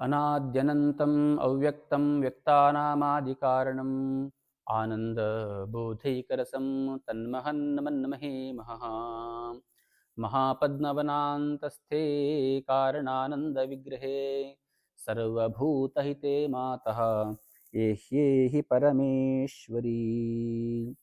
अनाद्यनन्तम् अव्यक्तं व्यक्तानामादिकारणम् आनन्दबोधैकरसं तन्महन्नमन्महे महः। महापद्मवनान्तस्थे कारणानन्दविग्रहे सर्वभूतहिते मातः। एह्ये हि परमेश्वरी।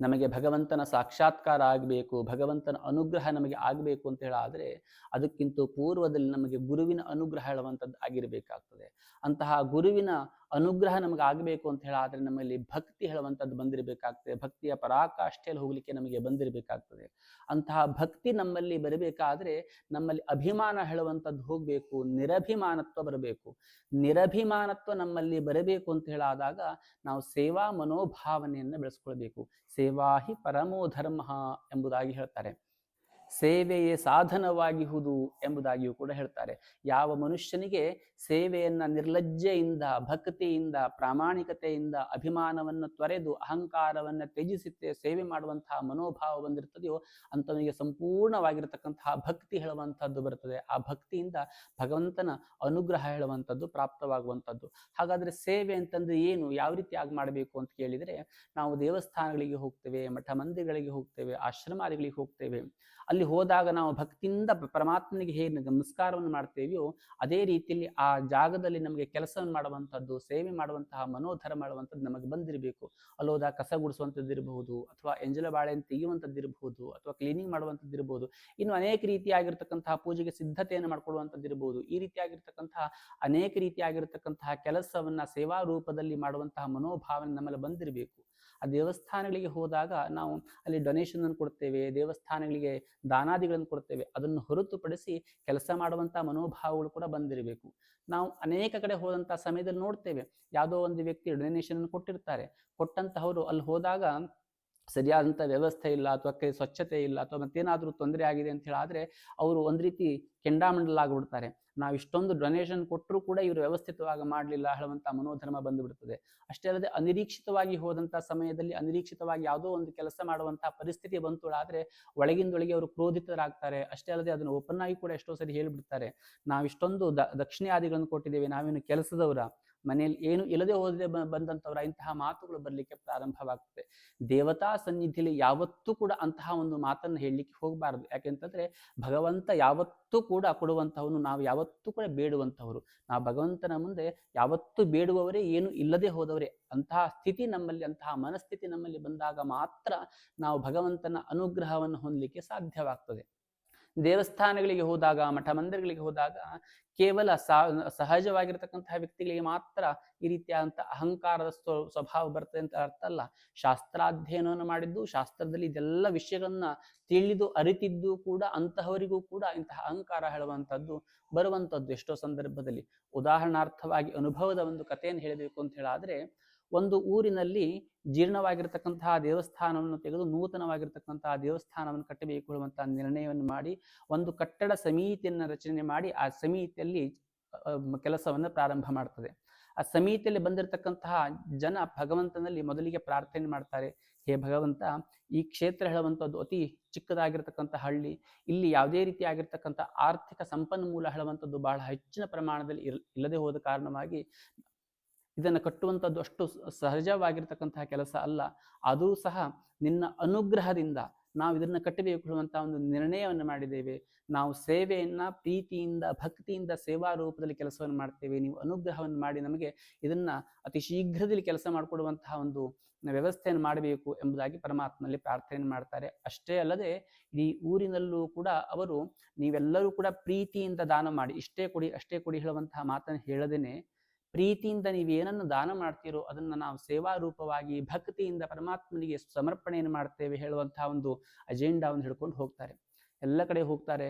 ನಮಗೆ ಭಗವಂತನ ಸಾಕ್ಷಾತ್ಕಾರ ಆಗಬೇಕು, ಭಗವಂತನ ಅನುಗ್ರಹ ನಮಗೆ ಆಗಬೇಕು ಅಂತ ಹೇಳಾದರೆ ಅದಕ್ಕಿಂತ ಪೂರ್ವದಲ್ಲಿ ನಮಗೆ ಗುರುವಿನ ಅನುಗ್ರಹ ಹೇಳುವಂಥದ್ದು ಆಗಿರಬೇಕಾಗ್ತದೆ. ಅಂತಹ ಗುರುವಿನ ಅನುಗ್ರಹ ನಮಗೆ ಆಗಬೇಕು ಅಂತ ಹೇಳಾದರೆ ನಮ್ಮಲ್ಲಿ ಭಕ್ತಿ ಹೇಳುವಂಥದ್ದು ಬಂದಿರಬೇಕಾಗ್ತದೆ. ಭಕ್ತಿಯ ಪರಾಕಾಷ್ಠೆಯಲ್ಲಿ ಹೋಗಲಿಕ್ಕೆ ನಮಗೆ ಬಂದಿರಬೇಕಾಗ್ತದೆ. ಅಂತಹ ಭಕ್ತಿ ನಮ್ಮಲ್ಲಿ ಬರಬೇಕಾದ್ರೆ ನಮ್ಮಲ್ಲಿ ಅಭಿಮಾನ ಹೇಳುವಂಥದ್ದು ಹೋಗಬೇಕು, ನಿರಭಿಮಾನತ್ವ ಬರಬೇಕು. ನಿರಭಿಮಾನತ್ವ ನಮ್ಮಲ್ಲಿ ಬರಬೇಕು ಅಂತ ಹೇಳಾದಾಗ ನಾವು ಸೇವಾ ಮನೋಭಾವನೆಯನ್ನು ಬೆಳೆಸ್ಕೊಳ್ಬೇಕು. ಸೇವಾ ಹಿ ಪರಮೋ ಧರ್ಮ ಎಂಬುದಾಗಿ ಹೇಳ್ತಾರೆ. ಸೇವೆಯೇ ಸಾಧನವಾಗಿಹುದು ಎಂಬುದಾಗಿಯೂ ಕೂಡ ಹೇಳ್ತಾರೆ. ಯಾವ ಮನುಷ್ಯನಿಗೆ ಸೇವೆಯನ್ನ ನಿರ್ಲಜ್ಜೆಯಿಂದ, ಭಕ್ತಿಯಿಂದ, ಪ್ರಾಮಾಣಿಕತೆಯಿಂದ, ಅಭಿಮಾನವನ್ನು ತೊರೆದು, ಅಹಂಕಾರವನ್ನು ತ್ಯಜಿಸುತ್ತೆ ಸೇವೆ ಮಾಡುವಂತಹ ಮನೋಭಾವ ಬಂದಿರ್ತದೆಯೋ ಅಂಥವನಿಗೆ ಸಂಪೂರ್ಣವಾಗಿರತಕ್ಕಂತಹ ಭಕ್ತಿ ಹೇಳುವಂಥದ್ದು ಬರ್ತದೆ ಆ ಭಕ್ತಿಯಿಂದ ಭಗವಂತನ ಅನುಗ್ರಹ ಹೇಳುವಂಥದ್ದು ಪ್ರಾಪ್ತವಾಗುವಂಥದ್ದು ಹಾಗಾದ್ರೆ ಸೇವೆ ಅಂತಂದ್ರೆ ಏನು? ಯಾವ ರೀತಿಯಾಗಿ ಮಾಡಬೇಕು ಅಂತ ಕೇಳಿದರೆ, ನಾವು ದೇವಸ್ಥಾನಗಳಿಗೆ ಹೋಗ್ತೇವೆ ಮಠ ಮಂದಿರಗಳಿಗೆ ಹೋಗ್ತೇವೆ, ಆಶ್ರಮಾದಿಗಳಿಗೆ ಹೋಗ್ತೇವೆ. ಅಲ್ಲಿ ಹೋದಾಗ ನಾವು ಭಕ್ತಿಯಿಂದ ಪರಮಾತ್ಮನಿಗೆ ಹೇಗೆ ನಮಸ್ಕಾರವನ್ನು ಮಾಡ್ತೇವೆಯೋ, ಅದೇ ರೀತಿಯಲ್ಲಿ ಆ ಜಾಗದಲ್ಲಿ ನಮಗೆ ಕೆಲಸ ಮಾಡುವಂಥದ್ದು, ಸೇವೆ ಮಾಡುವಂತಹ ಮನೋಧರ ಮಾಡುವಂಥದ್ದು ನಮಗೆ ಬಂದಿರಬೇಕು. ಅಲ್ಲಿ ಹೋದಾಗ ಕಸ ಗುಡಿಸುವಂಥದ್ದು ಇರಬಹುದು, ಅಥವಾ ಎಂಜಲ ಬಾಳೆಯನ್ನು ತೆಗೆಯುವಂಥದ್ದು ಇರಬಹುದು, ಅಥವಾ ಕ್ಲೀನಿಂಗ್ ಮಾಡುವಂಥದ್ದು ಇರಬಹುದು. ಇನ್ನು ಅನೇಕ ರೀತಿಯಾಗಿರ್ತಕ್ಕಂತಹ ಪೂಜೆಗೆ ಸಿದ್ಧತೆಯನ್ನು ಮಾಡ್ಕೊಳ್ಳುವಂಥದ್ದು ಇರಬಹುದು. ಈ ರೀತಿಯಾಗಿರ್ತಕ್ಕಂತಹ, ಅನೇಕ ರೀತಿಯಾಗಿರ್ತಕ್ಕಂತಹ ಕೆಲಸವನ್ನ ಸೇವಾ ರೂಪದಲ್ಲಿ ಮಾಡುವಂತಹ ಮನೋಭಾವನೆ ನಮ್ಮಲ್ಲಿ ಬಂದಿರಬೇಕು. ಆ ದೇವಸ್ಥಾನಗಳಿಗೆ ಹೋದಾಗ ನಾವು ಅಲ್ಲಿ ಡೊನೇಷನ್ ಅನ್ನು ಕೊಡ್ತೇವೆ, ದೇವಸ್ಥಾನಗಳಿಗೆ ದಾನಾದಿಗಳನ್ನು ಕೊಡ್ತೇವೆ. ಅದನ್ನು ಹೊರತುಪಡಿಸಿ ಕೆಲಸ ಮಾಡುವಂಥ ಮನೋಭಾವಗಳು ಕೂಡ ಬಂದಿರಬೇಕು. ನಾವು ಅನೇಕ ಕಡೆ ಹೋದಂಥ ಸಮಯದಲ್ಲಿ ನೋಡ್ತೇವೆ. ಯಾವುದೋ ಒಂದು ವ್ಯಕ್ತಿ ಡೊನೇಷನ್ ಅನ್ನು ಕೊಟ್ಟಿರ್ತಾರೆ. ಕೊಟ್ಟಂತಹವರು ಅಲ್ಲಿ ಹೋದಾಗ ಸರಿಯಾದಂಥ ವ್ಯವಸ್ಥೆ ಇಲ್ಲ ಅಥವಾ ಕೈ ಸ್ವಚ್ಛತೆ ಇಲ್ಲ ಅಥವಾ ಮತ್ತೇನಾದರೂ ತೊಂದರೆ ಆಗಿದೆ ಅಂತ ಹೇಳಿದ್ರೆ ಅವರು ಒಂದು ರೀತಿ ಕೆಂಡಾಮಂಡಲಾಗ್ಬಿಡ್ತಾರೆ ನಾವು ಇಷ್ಟೊಂದು ಡೊನೇಷನ್ ಕೊಟ್ಟರೂ ಕೂಡ ಇವರು ವ್ಯವಸ್ಥಿತವಾಗಿ ಮಾಡಲಿಲ್ಲ ಹೇಳುವಂಥ ಮನೋಧರ್ಮ ಬಂದುಬಿಡ್ತದೆ. ಅಷ್ಟೇ ಅಲ್ಲದೆ ಅನಿರೀಕ್ಷಿತವಾಗಿ ಹೋದಂಥ ಸಮಯದಲ್ಲಿ ಅನಿರೀಕ್ಷಿತವಾಗಿ ಯಾವುದೋ ಒಂದು ಕೆಲಸ ಮಾಡುವಂತಹ ಪರಿಸ್ಥಿತಿ ಬಂತು ಆದರೆ ಒಳಗಿಂದೊಳಗೆ ಅವರು ಕ್ರೋಧಿತರಾಗ್ತಾರೆ. ಅಷ್ಟೇ ಅಲ್ಲದೆ ಅದನ್ನು ಓಪನ್ ಆಗಿ ಕೂಡ ಎಷ್ಟೋ ಸರಿ ಹೇಳಿಬಿಡ್ತಾರೆ. ನಾವು ಇಷ್ಟೊಂದು ದ ದಕ್ಷಿಣಾದಿಗಳನ್ನು ಕೊಟ್ಟಿದ್ದೇವೆ, ನಾವೇನು ಕೆಲಸದವರ. ಮನೆಯಲ್ಲಿ ಏನು ಇಲ್ಲದೆ ಹೋದ್ರೆ ಬಂದಂಥವ್ರ ಇಂತಹ ಮಾತುಗಳು ಬರಲಿಕ್ಕೆ ಪ್ರಾರಂಭವಾಗ್ತದೆ. ದೇವತಾ ಸನ್ನಿಧಿಯಲ್ಲಿ ಯಾವತ್ತೂ ಕೂಡ ಅಂತಹ ಒಂದು ಮಾತನ್ನು ಹೇಳಲಿಕ್ಕೆ ಹೋಗಬಾರದು. ಯಾಕೆಂತಂದ್ರೆ ಭಗವಂತ ಯಾವತ್ತೂ ಕೂಡ ಕೊಡುವಂತಹವನು ನಾವು ಯಾವತ್ತೂ ಕೂಡ ಬೇಡುವಂತಹವರು ನಾವು ಭಗವಂತನ ಮುಂದೆ ಯಾವತ್ತೂ ಬೇಡುವವರೇ, ಏನು ಇಲ್ಲದೆ ಹೋದವರೇ. ಅಂತಹ ಸ್ಥಿತಿ ನಮ್ಮಲ್ಲಿ, ಅಂತಹ ಮನಸ್ಥಿತಿ ನಮ್ಮಲ್ಲಿ ಬಂದಾಗ ಮಾತ್ರ ನಾವು ಭಗವಂತನ ಅನುಗ್ರಹವನ್ನು ಹೊಂದಲಿಕ್ಕೆ ಸಾಧ್ಯವಾಗ್ತದೆ. ದೇವಸ್ಥಾನಗಳಿಗೆ ಹೋದಾಗ ಮಠ ಮಂದಿರಗಳಿಗೆ ಹೋದಾಗ ಕೇವಲ ಸಹಜವಾಗಿರ್ತಕ್ಕಂತಹ ವ್ಯಕ್ತಿಗಳಿಗೆ ಮಾತ್ರ ಈ ರೀತಿಯಾದಂಥ ಅಹಂಕಾರದ ಸ್ವಭಾವ ಬರ್ತದೆ ಅಂತ ಅರ್ಥ ಅಲ್ಲ. ಶಾಸ್ತ್ರಾಧ್ಯಯನವನ್ನು ಮಾಡಿದ್ದು, ಶಾಸ್ತ್ರದಲ್ಲಿ ಇದೆಲ್ಲ ವಿಷಯಗಳನ್ನ ತಿಳಿದು ಅರಿತಿದ್ದು ಕೂಡ ಅಂತಹವರಿಗೂ ಕೂಡ ಇಂತಹ ಅಹಂಕಾರ ಹೇಳುವಂಥದ್ದು, ಬರುವಂಥದ್ದು ಎಷ್ಟೋ ಸಂದರ್ಭದಲ್ಲಿ. ಉದಾಹರಣಾರ್ಥವಾಗಿ ಅನುಭವದ ಒಂದು ಕಥೆಯನ್ನು ಹೇಳಬೇಕು ಅಂತ ಹೇಳಾದ್ರೆ ಒಂದು ಊರಿನಲ್ಲಿ ಜೀರ್ಣವಾಗಿರ್ತಕ್ಕಂತಹ ದೇವಸ್ಥಾನವನ್ನು ತೆಗೆದು ನೂತನವಾಗಿರ್ತಕ್ಕಂತಹ ದೇವಸ್ಥಾನವನ್ನು ಕಟ್ಟಬೇಕು ಅನ್ನುವಂತಹ ನಿರ್ಣಯವನ್ನು ಮಾಡಿ, ಒಂದು ಕಟ್ಟಡ ಸಮಿತಿಯನ್ನು ರಚನೆ ಮಾಡಿ ಆ ಸಮಿತಿಯಲ್ಲಿ ಕೆಲಸವನ್ನು ಪ್ರಾರಂಭ ಮಾಡ್ತದೆ. ಆ ಸಮಿತಿಯಲ್ಲಿ ಬಂದಿರತಕ್ಕಂತಹ ಜನ ಭಗವಂತನಲ್ಲಿ ಮೊದಲಿಗೆ ಪ್ರಾರ್ಥನೆ ಮಾಡ್ತಾರೆ, ಹೇ ಭಗವಂತ, ಈ ಕ್ಷೇತ್ರ ಹೇಳುವಂಥದ್ದು ಅತಿ ಚಿಕ್ಕದಾಗಿರ್ತಕ್ಕಂಥ ಹಳ್ಳಿ, ಇಲ್ಲಿ ಯಾವುದೇ ರೀತಿಯಾಗಿರ್ತಕ್ಕಂಥ ಆರ್ಥಿಕ ಸಂಪನ್ಮೂಲ ಹೇಳುವಂಥದ್ದು ಬಹಳ ಹೆಚ್ಚಿನ ಪ್ರಮಾಣದಲ್ಲಿ ಇಲ್ಲದೆ ಹೋದ ಕಾರಣವಾಗಿ ಇದನ್ನು ಕಟ್ಟುವಂಥದ್ದು ಅಷ್ಟು ಸಹಜವಾಗಿರ್ತಕ್ಕಂತಹ ಕೆಲಸ ಅಲ್ಲ. ಆದರೂ ಸಹ ನಿನ್ನ ಅನುಗ್ರಹದಿಂದ ನಾವು ಇದನ್ನು ಕಟ್ಟಬೇಕು ಅನ್ನುವಂಥ ಒಂದು ನಿರ್ಣಯವನ್ನು ಮಾಡಿದ್ದೇವೆ. ನಾವು ಸೇವೆಯನ್ನು ಪ್ರೀತಿಯಿಂದ, ಭಕ್ತಿಯಿಂದ ಸೇವಾ ರೂಪದಲ್ಲಿ ಕೆಲಸವನ್ನು ಮಾಡ್ತೇವೆ. ನೀವು ಅನುಗ್ರಹವನ್ನು ಮಾಡಿ ನಮಗೆ ಇದನ್ನು ಅತಿ ಶೀಘ್ರದಲ್ಲಿ ಕೆಲಸ ಮಾಡಿಕೊಡುವಂತಹ ಒಂದು ವ್ಯವಸ್ಥೆಯನ್ನು ಮಾಡಬೇಕು ಎಂಬುದಾಗಿ ಪರಮಾತ್ಮನಲ್ಲಿ ಪ್ರಾರ್ಥನೆ ಮಾಡ್ತಾರೆ. ಅಷ್ಟೇ ಅಲ್ಲದೆ ಈ ಊರಿನಲ್ಲೂ ಕೂಡ ಅವರು ನೀವೆಲ್ಲರೂ ಕೂಡ ಪ್ರೀತಿಯಿಂದ ದಾನ ಮಾಡಿ, ಇಷ್ಟೇ ಕೊಡಿ, ಅಷ್ಟೇ ಕೊಡಿ ಹೇಳುವಂತಹ ಮಾತನ್ನು ಹೇಳದೇನೆ. ಪ್ರೀತಿಯಿಂದ ನೀವು ಏನನ್ನು ದಾನ ಮಾಡ್ತೀರೋ ಅದನ್ನು ನಾವು ಸೇವಾ ರೂಪವಾಗಿ ಭಕ್ತಿಯಿಂದ ಪರಮಾತ್ಮನಿಗೆ ಸಮರ್ಪಣೆಯನ್ನು ಮಾಡ್ತೇವೆ ಹೇಳುವಂತಹ ಒಂದು ಅಜೆಂಡಾವನ್ನು ಹಿಡ್ಕೊಂಡು ಹೋಗ್ತಾರೆ. ಎಲ್ಲ ಕಡೆ ಹೋಗ್ತಾರೆ.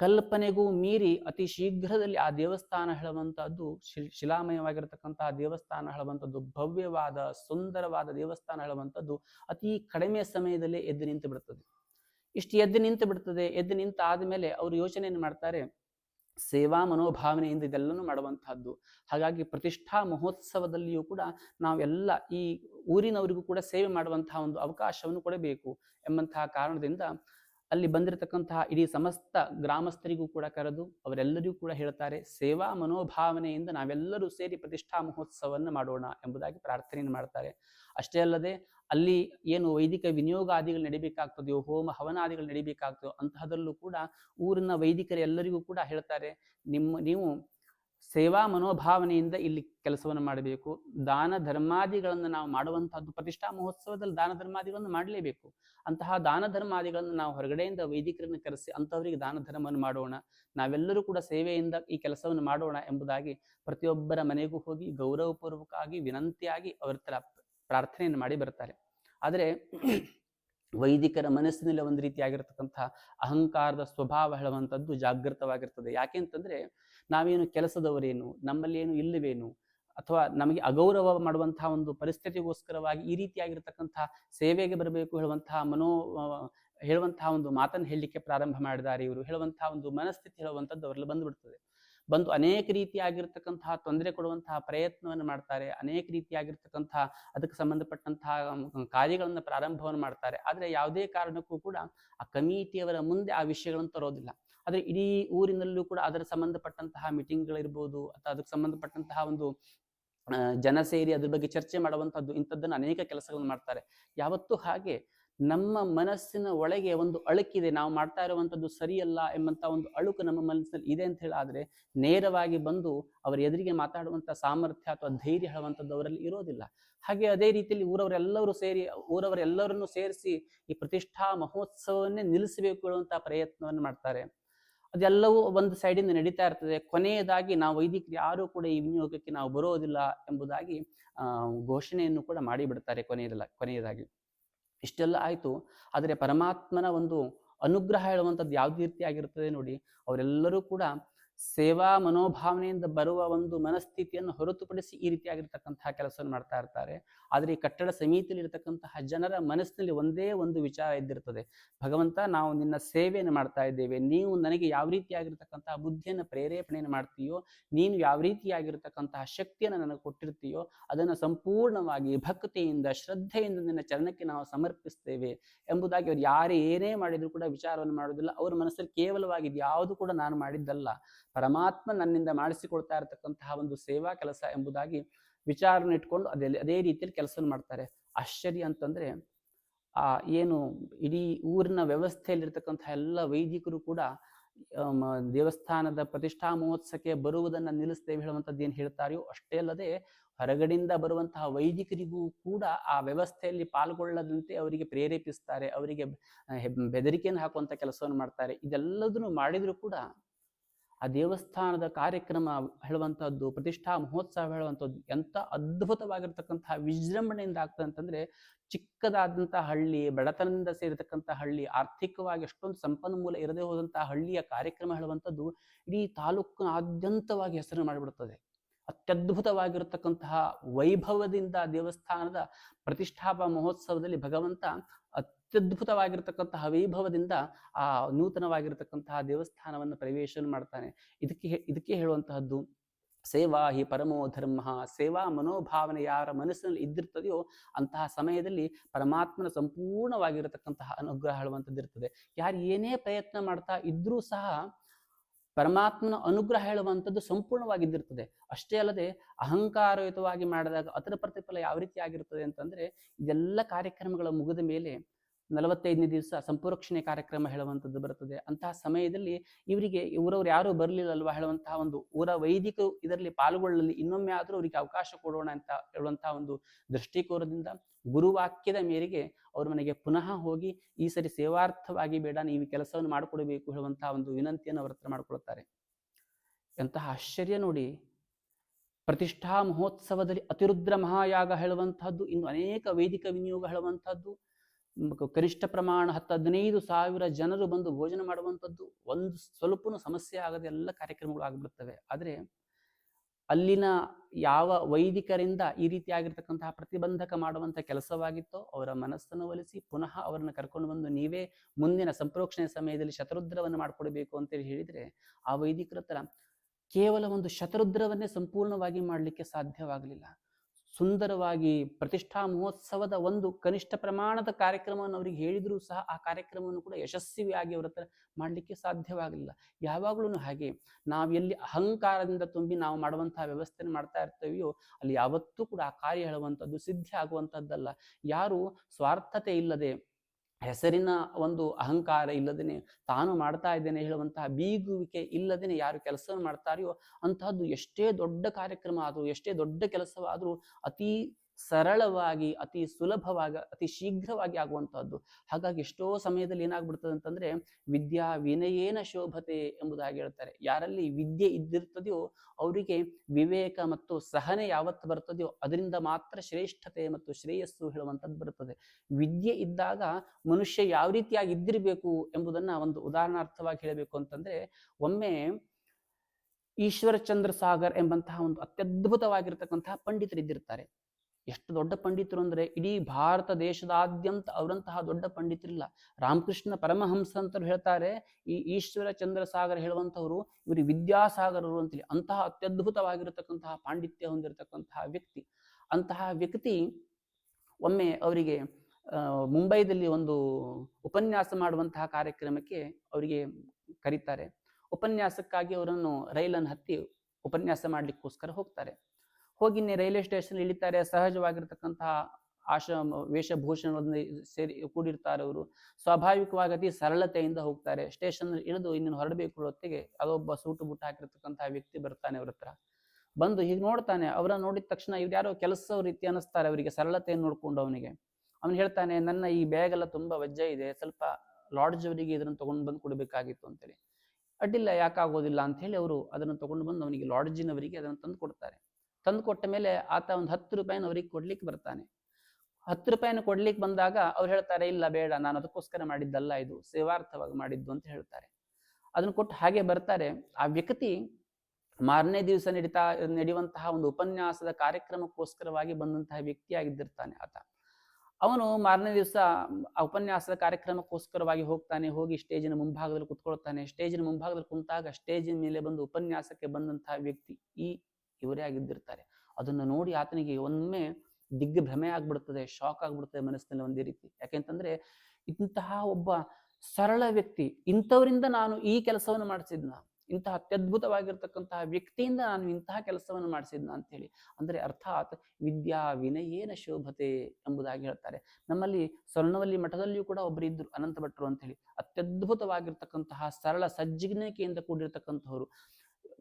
ಕಲ್ಪನೆಗೂ ಮೀರಿ ಅತಿ ಶೀಘ್ರದಲ್ಲಿ ಆ ದೇವಸ್ಥಾನ ಹೇಳುವಂತಹದ್ದು ಶಿಲಾಮಯವಾಗಿರತಕ್ಕಂತಹ ದೇವಸ್ಥಾನ ಹೇಳುವಂಥದ್ದು, ಭವ್ಯವಾದ, ಸುಂದರವಾದ ದೇವಸ್ಥಾನ ಹೇಳುವಂಥದ್ದು ಅತಿ ಕಡಿಮೆ ಸಮಯದಲ್ಲೇ ಎದ್ದು ನಿಂತು ಬಿಡ್ತದೆ. ಇಷ್ಟು ಎದ್ದು ನಿಂತು ಬಿಡ್ತದೆ. ಎದ್ದು ನಿಂತ ಆದಮೇಲೆ ಅವರು ಯೋಚನೆಯನ್ನು ಮಾಡ್ತಾರೆ ಸೇವಾ ಮನೋಭಾವನೆಯಿಂದ ಇದೆಲ್ಲನೂ ಮಾಡುವಂತಹದ್ದು. ಹಾಗಾಗಿ ಪ್ರತಿಷ್ಠಾ ಮಹೋತ್ಸವದಲ್ಲಿಯೂ ಕೂಡ ನಾವೆಲ್ಲ ಈ ಊರಿನವರಿಗೂ ಕೂಡ ಸೇವೆ ಮಾಡುವಂತಹ ಒಂದು ಅವಕಾಶವನ್ನು ಕೊಡಬೇಕು ಎಂಬಂತಹ ಕಾರಣದಿಂದ ಅಲ್ಲಿ ಬಂದಿರತಕ್ಕಂತಹ ಇಡೀ ಸಮಸ್ತ ಗ್ರಾಮಸ್ಥರಿಗೂ ಕೂಡ ಕರೆದು ಅವರೆಲ್ಲರಿಗೂ ಕೂಡ ಹೇಳ್ತಾರೆ, ಸೇವಾ ಮನೋಭಾವನೆಯಿಂದ ನಾವೆಲ್ಲರೂ ಸೇರಿ ಪ್ರತಿಷ್ಠಾ ಮಹೋತ್ಸವವನ್ನು ಮಾಡೋಣ ಎಂಬುದಾಗಿ ಪ್ರಾರ್ಥನೆಯನ್ನು ಮಾಡ್ತಾರೆ. ಅಷ್ಟೇ ಅಲ್ಲದೆ ಅಲ್ಲಿ ಏನು ವೈದಿಕ ವಿನಿಯೋಗಾದಿಗಳು ನಡಿಬೇಕಾಗ್ತದೆಯೋ, ಹೋಮ ಹವನಾದಿಗಳು ನಡಿಬೇಕಾಗ್ತದೋ ಅಂತಹದಲ್ಲೂ ಕೂಡ ಊರಿನ ವೈದಿಕರೆಲ್ಲರಿಗೂ ಕೂಡ ಹೇಳ್ತಾರೆ, ನಿಮ್ಮ, ನೀವು ಸೇವಾ ಮನೋಭಾವನೆಯಿಂದ ಇಲ್ಲಿ ಕೆಲಸವನ್ನು ಮಾಡಬೇಕು. ದಾನ ಧರ್ಮಾದಿಗಳನ್ನು ನಾವು ಮಾಡುವಂತಹದ್ದು ಪ್ರತಿಷ್ಠಾ ಮಹೋತ್ಸವದಲ್ಲಿ ದಾನ ಧರ್ಮಾದಿಗಳನ್ನು ಮಾಡಲೇಬೇಕು. ಅಂತಹ ದಾನ ಧರ್ಮಾದಿಗಳನ್ನು ನಾವು ಹೊರಗಡೆಯಿಂದ ವೈದಿಕರನ್ನು ಕರೆಸಿ ಅಂಥವರಿಗೆ ದಾನ ಧರ್ಮವನ್ನು ಮಾಡೋಣ. ನಾವೆಲ್ಲರೂ ಕೂಡ ಸೇವೆಯಿಂದ ಈ ಕೆಲಸವನ್ನು ಮಾಡೋಣ ಎಂಬುದಾಗಿ ಪ್ರತಿಯೊಬ್ಬರ ಮನೆಗೂ ಹೋಗಿ ಗೌರವಪೂರ್ವಕವಾಗಿ ವಿನಂತಿಯಾಗಿ ಅವರ ಪ್ರಾರ್ಥನೆಯನ್ನು ಮಾಡಿ ಬರ್ತಾರೆ ಆದರೆ ವೈದಿಕರ ಮನಸ್ಸಿನಲ್ಲಿ ಒಂದು ರೀತಿಯಾಗಿರ್ತಕ್ಕಂಥ ಅಹಂಕಾರದ ಸ್ವಭಾವ ಹೇಳುವಂಥದ್ದು ಜಾಗೃತವಾಗಿರ್ತದೆ. ಯಾಕೆ ಅಂತಂದ್ರೆ ನಾವೇನು ಕೆಲಸದವರೇನು ನಮ್ಮಲ್ಲಿ ಏನು ಇಲ್ಲವೇನು, ಅಥವಾ ನಮಗೆ ಅಗೌರವ ಮಾಡುವಂತಹ ಒಂದು ಪರಿಸ್ಥಿತಿಗೋಸ್ಕರವಾಗಿ ಈ ರೀತಿಯಾಗಿರ್ತಕ್ಕಂಥ ಸೇವೆಗೆ ಬರಬೇಕು ಹೇಳುವಂತಹ ಮನೋ ಹೇಳುವಂತಹ ಒಂದು ಮಾತನ್ನು ಹೇಳಲಿಕ್ಕೆ ಪ್ರಾರಂಭ ಮಾಡಿದ್ದಾರೆ ಇವರು. ಹೇಳುವಂತಹ ಒಂದು ಮನಸ್ಥಿತಿ ಹೇಳುವಂಥದ್ದು ಅವರಲ್ಲಿ ಬಂದ್ಬಿಡ್ತದೆ. ಬಂದು ಅನೇಕ ರೀತಿಯಾಗಿರ್ತಕ್ಕಂತಹ ತೊಂದರೆ ಕೊಡುವಂತಹ ಪ್ರಯತ್ನವನ್ನು ಮಾಡ್ತಾರೆ, ಅನೇಕ ರೀತಿಯಾಗಿರ್ತಕ್ಕಂತಹ ಅದಕ್ಕೆ ಸಂಬಂಧಪಟ್ಟಂತಹ ಕಾರ್ಯಗಳನ್ನು ಪ್ರಾರಂಭವನ್ನು ಮಾಡ್ತಾರೆ. ಆದರೆ ಯಾವುದೇ ಕಾರಣಕ್ಕೂ ಕೂಡ ಆ ಕಮಿಟಿಯವರ ಮುಂದೆ ಆ ವಿಷಯಗಳನ್ನು ತರೋದಿಲ್ಲ. ಆದರೆ ಇಡೀ ಊರಿನಲ್ಲೂ ಕೂಡ ಅದರ ಸಂಬಂಧಪಟ್ಟಂತಹ ಮೀಟಿಂಗ್ಗಳಿರ್ಬೋದು, ಅಥವಾ ಅದಕ್ಕೆ ಸಂಬಂಧಪಟ್ಟಂತಹ ಒಂದು ಜನ ಸೇರಿ ಅದ್ರ ಬಗ್ಗೆ ಚರ್ಚೆ ಮಾಡುವಂಥದ್ದು ಇಂಥದ್ದನ್ನು ಅನೇಕ ಕೆಲಸಗಳನ್ನು ಮಾಡ್ತಾರೆ. ಯಾವತ್ತೂ ಹಾಗೆ ನಮ್ಮ ಮನಸ್ಸಿನ ಒಳಗೆ ಒಂದು ಅಳುಕಿದೆ, ನಾವು ಮಾಡ್ತಾ ಇರುವಂಥದ್ದು ಸರಿಯಲ್ಲ ಎಂಬಂತ ಒಂದು ಅಳುಕು ನಮ್ಮ ಮನಸ್ಸಿನಲ್ಲಿ ಇದೆ ಅಂತ ಹೇಳಾದ್ರೆ ನೇರವಾಗಿ ಬಂದು ಅವರ ಎದುರಿಗೆ ಮಾತಾಡುವಂಥ ಸಾಮರ್ಥ್ಯ ಅಥವಾ ಧೈರ್ಯ ಹೇಳುವಂಥದ್ದು ಅವರಲ್ಲಿ ಇರೋದಿಲ್ಲ. ಹಾಗೆ ಅದೇ ರೀತಿಯಲ್ಲಿ ಊರವರೆಲ್ಲರೂ ಸೇರಿ, ಊರವರೆಲ್ಲರನ್ನು ಸೇರಿಸಿ ಈ ಪ್ರತಿಷ್ಠಾ ಮಹೋತ್ಸವವನ್ನೇ ನಿಲ್ಲಿಸಬೇಕು ಹೇಳುವಂತಹ ಪ್ರಯತ್ನವನ್ನು ಮಾಡ್ತಾರೆ. ಅದೆಲ್ಲವೂ ಒಂದು ಸೈಡಿಂದ ನಡೀತಾ ಇರ್ತದೆ. ಕೊನೆಯದಾಗಿ ನಾವು ವೈದಿಕರು ಯಾರು ಕೂಡ ಈ ವಿನಿಯೋಗಕ್ಕೆ ನಾವು ಬರೋದಿಲ್ಲ ಎಂಬುದಾಗಿ ಘೋಷಣೆಯನ್ನು ಕೂಡ ಮಾಡಿಬಿಡ್ತಾರೆ ಕೊನೆಯದಲ್ಲ, ಕೊನೆಯದಾಗಿ. ಇಷ್ಟೆಲ್ಲ ಆಯಿತು. ಆದರೆ ಪರಮಾತ್ಮನ ಒಂದು ಅನುಗ್ರಹ ಹೇಳುವಂಥದ್ದು ಯಾವುದೇ ರೀತಿಯಾಗಿರ್ತದೆ ನೋಡಿ, ಅವರೆಲ್ಲರೂ ಕೂಡ ಸೇವಾ ಮನೋಭಾವನೆಯಿಂದ ಬರುವ ಒಂದು ಮನಸ್ಥಿತಿಯನ್ನು ಹೊರತುಪಡಿಸಿ ಈ ರೀತಿಯಾಗಿರ್ತಕ್ಕಂತಹ ಕೆಲಸವನ್ನು ಮಾಡ್ತಾ ಇರ್ತಾರೆ. ಆದರೆ ಈ ಕಟ್ಟಡ ಸಮಿತಿಯಲ್ಲಿ ಇರತಕ್ಕಂತಹ ಜನರ ಮನಸ್ಸಿನಲ್ಲಿ ಒಂದೇ ಒಂದು ವಿಚಾರ ಇದ್ದಿರ್ತದೆ. ಭಗವಂತ, ನಾವು ನಿನ್ನ ಸೇವೆಯನ್ನು ಮಾಡ್ತಾ ಇದ್ದೇವೆ. ನೀವು ನನಗೆ ಯಾವ ರೀತಿಯಾಗಿರ್ತಕ್ಕಂತಹ ಬುದ್ಧಿಯನ್ನು, ಪ್ರೇರೇಪಣೆಯನ್ನು ಮಾಡ್ತೀಯೋ, ನೀನು ಯಾವ ರೀತಿಯಾಗಿರ್ತಕ್ಕಂತಹ ಶಕ್ತಿಯನ್ನು ನನಗೆ ಕೊಟ್ಟಿರ್ತೀಯೋ, ಅದನ್ನು ಸಂಪೂರ್ಣವಾಗಿ ಭಕ್ತಿಯಿಂದ, ಶ್ರದ್ಧೆಯಿಂದ ನಿನ್ನ ಚರಣಕ್ಕೆ ನಾವು ಸಮರ್ಪಿಸ್ತೇವೆ ಎಂಬುದಾಗಿ ಅವ್ರು ಯಾರೇ ಏನೇ ಮಾಡಿದ್ರು ಕೂಡ ವಿಚಾರವನ್ನು ಮಾಡೋದಿಲ್ಲ. ಅವ್ರ ಮನಸ್ಸಲ್ಲಿ ಕೇವಲವಾಗಿ ಯಾವುದು ಕೂಡ ನಾನು ಮಾಡಿದ್ದಲ್ಲ. ಪರಮಾತ್ಮ ನನ್ನಿಂದ ಮಾಡಿಸಿಕೊಳ್ತಾ ಇರತಕ್ಕಂತಹ ಒಂದು ಸೇವಾ ಕೆಲಸ ಎಂಬುದಾಗಿ ವಿಚಾರನ ಇಟ್ಕೊಂಡು ಅದೇ ಅದೇ ರೀತಿಯಲ್ಲಿ ಕೆಲಸ ಮಾಡ್ತಾರೆ. ಆಶ್ಚರ್ಯ ಅಂತಂದ್ರೆ, ಆ ಏನು ಇಡೀ ಊರಿನ ವ್ಯವಸ್ಥೆಯಲ್ಲಿರ್ತಕ್ಕಂಥ ಎಲ್ಲ ವೈದಿಕರು ಕೂಡ ದೇವಸ್ಥಾನದ ಪ್ರತಿಷ್ಠಾ ಮಹೋತ್ಸವಕ್ಕೆ ಬರುವುದನ್ನು ನಿಲ್ಲಿಸ್ತೇವೆ ಹೇಳುವಂಥದ್ದು ಏನು ಹೇಳ್ತಾರೆಯೋ ಅಷ್ಟೇ ಅಲ್ಲದೆ, ಹೊರಗಡೆಯಿಂದ ಬರುವಂತಹ ವೈದಿಕರಿಗೂ ಕೂಡ ಆ ವ್ಯವಸ್ಥೆಯಲ್ಲಿ ಪಾಲ್ಗೊಳ್ಳದಂತೆ ಅವರಿಗೆ ಪ್ರೇರೇಪಿಸ್ತಾರೆ. ಅವರಿಗೆ ಬೆದರಿಕೆಯನ್ನು ಹಾಕುವಂಥ ಕೆಲಸವನ್ನು ಮಾಡ್ತಾರೆ. ಇದೆಲ್ಲದನ್ನು ಮಾಡಿದರೂ ಕೂಡ ಆ ದೇವಸ್ಥಾನದ ಕಾರ್ಯಕ್ರಮ ಹೇಳುವಂಥದ್ದು, ಪ್ರತಿಷ್ಠಾ ಮಹೋತ್ಸವ ಹೇಳುವಂಥದ್ದು ಎಂಥ ಅದ್ಭುತವಾಗಿರ್ತಕ್ಕಂತಹ ವಿಜೃಂಭಣೆಯಿಂದ ಆಗ್ತದೆ ಅಂತಂದರೆ, ಚಿಕ್ಕದಾದಂಥ ಹಳ್ಳಿ, ಬಡತನದಿಂದ ಸೇರಿರ್ತಕ್ಕಂಥ ಹಳ್ಳಿ, ಆರ್ಥಿಕವಾಗಿ ಎಷ್ಟೊಂದು ಸಂಪನ್ಮೂಲ ಇರದೇ ಹೋದಂತಹ ಹಳ್ಳಿಯ ಕಾರ್ಯಕ್ರಮ ಹೇಳುವಂಥದ್ದು ಇಡೀ ತಾಲೂಕಿನಾದ್ಯಂತವಾಗಿ ಹೆಸರು ಮಾಡಿಬಿಡುತ್ತದೆ ಅತ್ಯದ್ಭುತವಾಗಿರತಕ್ಕಂತಹ ವೈಭವದಿಂದ ದೇವಸ್ಥಾನದ ಪ್ರತಿಷ್ಠಾಪ ಮಹೋತ್ಸವದಲ್ಲಿ ಭಗವಂತ ಅತ್ಯದ್ಭುತವಾಗಿರ್ತಕ್ಕಂತಹ ವೈಭವದಿಂದ ಆ ನೂತನವಾಗಿರ್ತಕ್ಕಂತಹ ದೇವಸ್ಥಾನವನ್ನು ಪ್ರವೇಶ ಮಾಡ್ತಾನೆ. ಇದಕ್ಕೆ ಇದಕ್ಕೆ ಹೇಳುವಂತಹದ್ದು, ಸೇವಾ ಹಿ ಪರಮೋ ಧರ್ಮ, ಸೇವಾ ಮನೋಭಾವನೆ ಯಾರ ಮನಸ್ಸಿನಲ್ಲಿ ಇದ್ದಿರ್ತದೆಯೋ ಅಂತಹ ಸಮಯದಲ್ಲಿ ಪರಮಾತ್ಮನ ಸಂಪೂರ್ಣವಾಗಿರತಕ್ಕಂತಹ ಅನುಗ್ರಹ ಹೇಳುವಂಥದ್ದು ಇರ್ತದೆ. ಯಾರು ಏನೇ ಪ್ರಯತ್ನ ಮಾಡ್ತಾ ಇದ್ರೂ ಸಹ ಪರಮಾತ್ಮನ ಅನುಗ್ರಹ ಹೇಳುವಂಥದ್ದು ಸಂಪೂರ್ಣವಾಗಿದ್ದಿರ್ತದೆ. ಅಷ್ಟೇ ಅಲ್ಲದೆ ಅಹಂಕಾರಯುತವಾಗಿ ಮಾಡಿದಾಗ ಅದರ ಪ್ರತಿಫಲ ಯಾವ ರೀತಿ ಆಗಿರ್ತದೆ ಅಂತಂದ್ರೆ ಇದೆಲ್ಲ ಕಾರ್ಯಕ್ರಮಗಳ ಮುಗಿದ ಮೇಲೆ ನಲವತ್ತೈದನೇ ದಿವಸ ಸಂಪುರಕ್ಷಣೆ ಕಾರ್ಯಕ್ರಮ ಹೇಳುವಂಥದ್ದು ಬರುತ್ತದೆ ಅಂತಹ ಸಮಯದಲ್ಲಿ ಇವರಿಗೆ ಇವರವ್ರು ಯಾರು ಬರಲಿಲ್ಲಲ್ವಾ ಹೇಳುವಂತಹ ಒಂದು ಊರ ವೈದಿಕರು ಇದರಲ್ಲಿ ಪಾಲ್ಗೊಳ್ಳಲಿ, ಇನ್ನೊಮ್ಮೆ ಆದರೂ ಅವರಿಗೆ ಅವಕಾಶ ಕೊಡೋಣ ಅಂತ ಹೇಳುವಂತಹ ಒಂದು ದೃಷ್ಟಿಕೋನದಿಂದ ಗುರುವಾಕ್ಯದ ಮೇರೆಗೆ ಅವ್ರ ಮನೆಗೆ ಪುನಃ ಹೋಗಿ ಈ ಸರಿ ಸೇವಾರ್ಥವಾಗಿ ಬೇಡ, ನೀವು ಕೆಲಸವನ್ನು ಮಾಡಿಕೊಡಬೇಕು ಹೇಳುವಂತಹ ಒಂದು ವಿನಂತಿಯನ್ನು ಅವ್ರ ಹತ್ರ ಎಂತಹ ಆಶ್ಚರ್ಯ ನೋಡಿ, ಪ್ರತಿಷ್ಠಾ ಮಹೋತ್ಸವದಲ್ಲಿ ಅತಿರುದ್ರ ಮಹಾಯಾಗ ಹೇಳುವಂತಹದ್ದು, ಇನ್ನು ಅನೇಕ ವೈದಿಕ ವಿನಿಯೋಗ ಹೇಳುವಂತಹದ್ದು ಕನಿಷ್ಠ ಪ್ರಮಾಣ ಹತ್ತು ಹದಿನೈದು ಸಾವಿರ ಜನರು ಬಂದು ಭೋಜನ ಮಾಡುವಂಥದ್ದು ಒಂದು ಸ್ವಲ್ಪನೂ ಸಮಸ್ಯೆ ಆಗದೆ ಎಲ್ಲ ಕಾರ್ಯಕ್ರಮಗಳು ಆಗಿಬಿಡುತ್ತವೆ ಆದರೆ ಅಲ್ಲಿನ ಯಾವ ವೈದಿಕರಿಂದ ಈ ರೀತಿಯಾಗಿರ್ತಕ್ಕಂತಹ ಪ್ರತಿಬಂಧಕ ಮಾಡುವಂಥ ಕೆಲಸವಾಗಿತ್ತೋ ಅವರ ಮನಸ್ಸನ್ನು ಒಲಿಸಿ ಪುನಃ ಅವರನ್ನು ಕರ್ಕೊಂಡು ಬಂದು ನೀವೇ ಮುಂದಿನ ಸಂಪ್ರೋಕ್ಷಣೆ ಸಮಯದಲ್ಲಿ ಶತರುದ್ರವನ್ನು ಮಾಡಿಕೊಡಬೇಕು ಅಂತೇಳಿ ಹೇಳಿದರೆ ಆ ವೈದಿಕರ ಕೇವಲ ಒಂದು ಶತರುದ್ರವನ್ನೇ ಸಂಪೂರ್ಣವಾಗಿ ಮಾಡಲಿಕ್ಕೆ ಸಾಧ್ಯವಾಗಲಿಲ್ಲ. ಸುಂದರವಾಗಿ ಪ್ರತಿಷ್ಠಾ ಮಹೋತ್ಸವದ ಒಂದು ಕನಿಷ್ಠ ಪ್ರಮಾಣದ ಕಾರ್ಯಕ್ರಮವನ್ನು ಅವರಿಗೆ ಹೇಳಿದರೂ ಸಹ ಆ ಕಾರ್ಯಕ್ರಮವನ್ನು ಕೂಡ ಯಶಸ್ವಿಯಾಗಿ ಅವರ ಹತ್ರ ಮಾಡಲಿಕ್ಕೆ ಸಾಧ್ಯವಾಗಲಿಲ್ಲ. ಯಾವಾಗಲೂ ಹಾಗೆ. ನಾವು ಎಲ್ಲಿ ಅಹಂಕಾರದಿಂದ ತುಂಬಿ ನಾವು ಮಾಡುವಂತಹ ವ್ಯವಸ್ಥೆಯನ್ನು ಮಾಡ್ತಾ ಇರ್ತೇವೆಯೋ ಅಲ್ಲಿ ಯಾವತ್ತೂ ಕೂಡ ಆ ಕಾರ್ಯ ಹೇಳುವಂಥದ್ದು ಸಿದ್ಧಿ ಆಗುವಂಥದ್ದಲ್ಲ. ಯಾರು ಸ್ವಾರ್ಥತೆ ಇಲ್ಲದೆ ಹೆಸರಿನ ಒಂದು ಅಹಂಕಾರ ಇಲ್ಲದೇನೆ ತಾನು ಮಾಡ್ತಾ ಇದ್ದೇನೆ ಹೇಳುವಂತಹ ಬೀಗುವಿಕೆ ಇಲ್ಲದೇನೆ ಯಾರು ಕೆಲಸವನ್ನು ಮಾಡ್ತಾರೆಯೋ ಅಂತಹದ್ದು ಎಷ್ಟೇ ದೊಡ್ಡ ಕಾರ್ಯಕ್ರಮ ಆದರೂ, ಎಷ್ಟೇ ದೊಡ್ಡ ಕೆಲಸವಾದರೂ ಅತಿ ಸರಳವಾಗಿ, ಅತಿ ಸುಲಭವಾಗಿ, ಅತಿ ಶೀಘ್ರವಾಗಿ ಆಗುವಂತಹದ್ದು. ಹಾಗಾಗಿ ಎಷ್ಟೋ ಸಮಯದಲ್ಲಿ ಏನಾಗ್ಬಿಡ್ತದೆ ಅಂತಂದ್ರೆ, ವಿದ್ಯಾ ವಿನಯೇನ ಶೋಭತೆ ಎಂಬುದಾಗಿ ಹೇಳ್ತಾರೆ. ಯಾರಲ್ಲಿ ವಿದ್ಯೆ ಇದ್ದಿರ್ತದೆಯೋ, ಅವರಿಗೆ ವಿವೇಕ ಮತ್ತು ಸಹನೆ ಯಾವತ್ತು ಬರ್ತದೆಯೋ, ಅದರಿಂದ ಮಾತ್ರ ಶ್ರೇಷ್ಠತೆ ಮತ್ತು ಶ್ರೇಯಸ್ಸು ಹೇಳುವಂಥದ್ದು ಬರ್ತದೆ ವಿದ್ಯೆ ಇದ್ದಾಗ ಮನುಷ್ಯ ಯಾವ ರೀತಿಯಾಗಿ ಇದ್ದಿರಬೇಕು ಎಂಬುದನ್ನ ಒಂದು ಉದಾಹರಣಾರ್ಥವಾಗಿ ಹೇಳಬೇಕು ಅಂತಂದ್ರೆ, ಒಮ್ಮೆ ಈಶ್ವರಚಂದ್ರ ಸಾಗರ್ ಎಂಬಂತಹ ಒಂದು ಅತ್ಯದ್ಭುತವಾಗಿರ್ತಕ್ಕಂತಹ ಪಂಡಿತರಿದ್ದಿರ್ತಾರೆ. ಎಷ್ಟು ದೊಡ್ಡ ಪಂಡಿತರು ಅಂದರೆ ಇಡೀ ಭಾರತ ದೇಶದಾದ್ಯಂತ ಅವರಂತಹ ದೊಡ್ಡ ಪಂಡಿತರಿಲ್ಲ. ರಾಮಕೃಷ್ಣ ಪರಮಹಂಸ ಅಂತ ಹೇಳ್ತಾರೆ, ಈ ಈಶ್ವರ ಚಂದ್ರಸಾಗರ ಹೇಳುವಂಥವರು ಇವರು ವಿದ್ಯಾಸಾಗರರು ಅಂತೇಳಿ. ಅಂತಹ ಅತ್ಯದ್ಭುತವಾಗಿರತಕ್ಕಂತಹ ಪಾಂಡಿತ್ಯ ಹೊಂದಿರತಕ್ಕಂತಹ ವ್ಯಕ್ತಿ. ಅಂತಹ ವ್ಯಕ್ತಿ ಒಮ್ಮೆ ಅವರಿಗೆ ಮುಂಬೈದಲ್ಲಿ ಒಂದು ಉಪನ್ಯಾಸ ಮಾಡುವಂತಹ ಕಾರ್ಯಕ್ರಮಕ್ಕೆ ಅವರಿಗೆ ಕರೀತಾರೆ. ಉಪನ್ಯಾಸಕ್ಕಾಗಿ ಅವರನ್ನು ರೈಲನ್ನು ಹತ್ತಿ ಉಪನ್ಯಾಸ ಮಾಡಲಿಕ್ಕೋಸ್ಕರ ಹೋಗ್ತಾರೆ. ಹೋಗಿ ರೈಲ್ವೆ ಸ್ಟೇಷನ್ ಇಳಿತಾರೆ, ಸಹಜವಾಗಿರ್ತಕ್ಕಂತಹ ಆಶ್ರಮ ವೇಷಭೂಷಣವನ್ನು ಸೇರಿ ಕೂಡಿರ್ತಾರೆ ಅವರು. ಸ್ವಾಭಾವಿಕವಾಗಿ ಅತಿ ಸರಳತೆಯಿಂದ ಹೋಗ್ತಾರೆ. ಸ್ಟೇಷನ್ ಇಳಿದು ಇನ್ನೇನು ಹೊರಡಬೇಕು ಹೊತ್ತಿಗೆ, ಅದೊಬ್ಬ ಸೂಟು ಬುಟ್ಟು ಹಾಕಿರ್ತಕ್ಕಂತಹ ವ್ಯಕ್ತಿ ಬರ್ತಾನೆ ಅವ್ರ ಹತ್ರ. ಬಂದು ಹೀಗೆ ನೋಡ್ತಾನೆ, ಅವರ ನೋಡಿದ ತಕ್ಷಣ ಇವ್ರು ಯಾರೋ ಕೆಲಸ ರೀತಿ ಅನಿಸ್ತಾರೆ ಅವರಿಗೆ ಸರಳತೆಯನ್ನು ನೋಡ್ಕೊಂಡು ಅವನಿಗೆ. ಅವನು ಹೇಳ್ತಾನೆ, ನನ್ನ ಈ ಬ್ಯಾಗ್ ಎಲ್ಲ ತುಂಬಾ ವಜ್ಜೆ ಇದೆ, ಸ್ವಲ್ಪ ಲಾಡ್ಜ್ ಅವರಿಗೆ ಇದನ್ನು ತಗೊಂಡು ಬಂದು ಕೊಡಬೇಕಾಗಿತ್ತು ಅಂತೇಳಿ. ಅಡ್ಡಿಲ್ಲ, ಯಾಕಾಗೋದಿಲ್ಲ ಅಂತ ಹೇಳಿ ಅವರು ಅದನ್ನು ತಗೊಂಡು ಬಂದು ಅವನಿಗೆ ಲಾಡ್ಜಿನವರಿಗೆ ಅದನ್ನು ತಂದು ಕೊಡ್ತಾರೆ. ತಂದು ಕೊಟ್ಟ ಮೇಲೆ ಆತ ಒಂದು ಹತ್ತು ರೂಪಾಯಿನ ಅವ್ರಿಗೆ ಕೊಡ್ಲಿಕ್ಕೆ ಬರ್ತಾನೆ. ಹತ್ತು ರೂಪಾಯಿನ ಕೊಡ್ಲಿಕ್ಕೆ ಬಂದಾಗ ಅವ್ರು ಹೇಳ್ತಾರೆ, ಇಲ್ಲ ಬೇಡ, ನಾನು ಅದಕ್ಕೋಸ್ಕರ ಮಾಡಿದ್ದಲ್ಲ ಇದು, ಸೇವಾರ್ಥವಾಗಿ ಮಾಡಿದ್ದು ಅಂತ ಹೇಳ್ತಾರೆ. ಅದನ್ನು ಕೊಟ್ಟು ಹಾಗೆ ಬರ್ತಾರೆ. ಆ ವ್ಯಕ್ತಿ ಮಾರನೇ ದಿವಸ ನಡೀತಾ, ನಡೆಯುವಂತಹ ಒಂದು ಉಪನ್ಯಾಸದ ಕಾರ್ಯಕ್ರಮಕ್ಕೋಸ್ಕರವಾಗಿ ಬಂದಂತಹ ವ್ಯಕ್ತಿಯಾಗಿದ್ದಿರ್ತಾನೆ ಆತ. ಅವನು ಮಾರನೇ ದಿವಸ ಆ ಉಪನ್ಯಾಸದ ಕಾರ್ಯಕ್ರಮಕ್ಕೋಸ್ಕರವಾಗಿ ಹೋಗ್ತಾನೆ, ಹೋಗಿ ಸ್ಟೇಜಿನ ಮುಂಭಾಗದಲ್ಲಿ ಕುತ್ಕೊಳ್ತಾನೆ. ಸ್ಟೇಜಿನ ಮುಂಭಾಗದಲ್ಲಿ ಕುಂತಾಗ ಸ್ಟೇಜಿನ ಮೇಲೆ ಬಂದು ಉಪನ್ಯಾಸಕ್ಕೆ ಬಂದಂತಹ ವ್ಯಕ್ತಿ ಈ ಇವರೇ ಆಗಿದ್ದಿರ್ತಾರೆ. ಅದನ್ನು ನೋಡಿ ಆತನಿಗೆ ಒಮ್ಮೆ ದಿಗ್ಭ್ರಮೆ ಆಗ್ಬಿಡ್ತದೆ, ಶಾಕ್ ಆಗ್ಬಿಡ್ತದೆ ಮನಸ್ಸಿನಲ್ಲಿ ಒಂದೇ ರೀತಿ. ಯಾಕೆಂತಂದ್ರೆ ಇಂತಹ ಒಬ್ಬ ಸರಳ ವ್ಯಕ್ತಿ, ಇಂಥವರಿಂದ ನಾನು ಈ ಕೆಲಸವನ್ನು ಮಾಡಿಸಿದ್ನ? ಇಂತಹ ಅತ್ಯದ್ಭುತವಾಗಿರ್ತಕ್ಕಂತಹ ವ್ಯಕ್ತಿಯಿಂದ ನಾನು ಇಂತಹ ಕೆಲಸವನ್ನು ಮಾಡಿಸಿದ್ನ ಅಂತೇಳಿ. ಅಂದ್ರೆ ಅರ್ಥಾತ್ ವಿದ್ಯಾ ವಿನಯೇನ ಶೋಭತೆ ಎಂಬುದಾಗಿ ಹೇಳ್ತಾರೆ. ನಮ್ಮಲ್ಲಿ ಸ್ವರ್ಣವಲ್ಲಿ ಮಠದಲ್ಲಿಯೂ ಕೂಡ ಒಬ್ಬರು ಇದ್ರು ಅನಂತ ಭಟ್ರು ಅಂತ ಹೇಳಿ ಅತ್ಯದ್ಭುತವಾಗಿರ್ತಕ್ಕಂತಹ ಸರಳ ಸಜ್ಜಿಗ್ನಿಕೆಯಿಂದ ಕೂಡಿರ್ತಕ್ಕಂಥವ್ರು.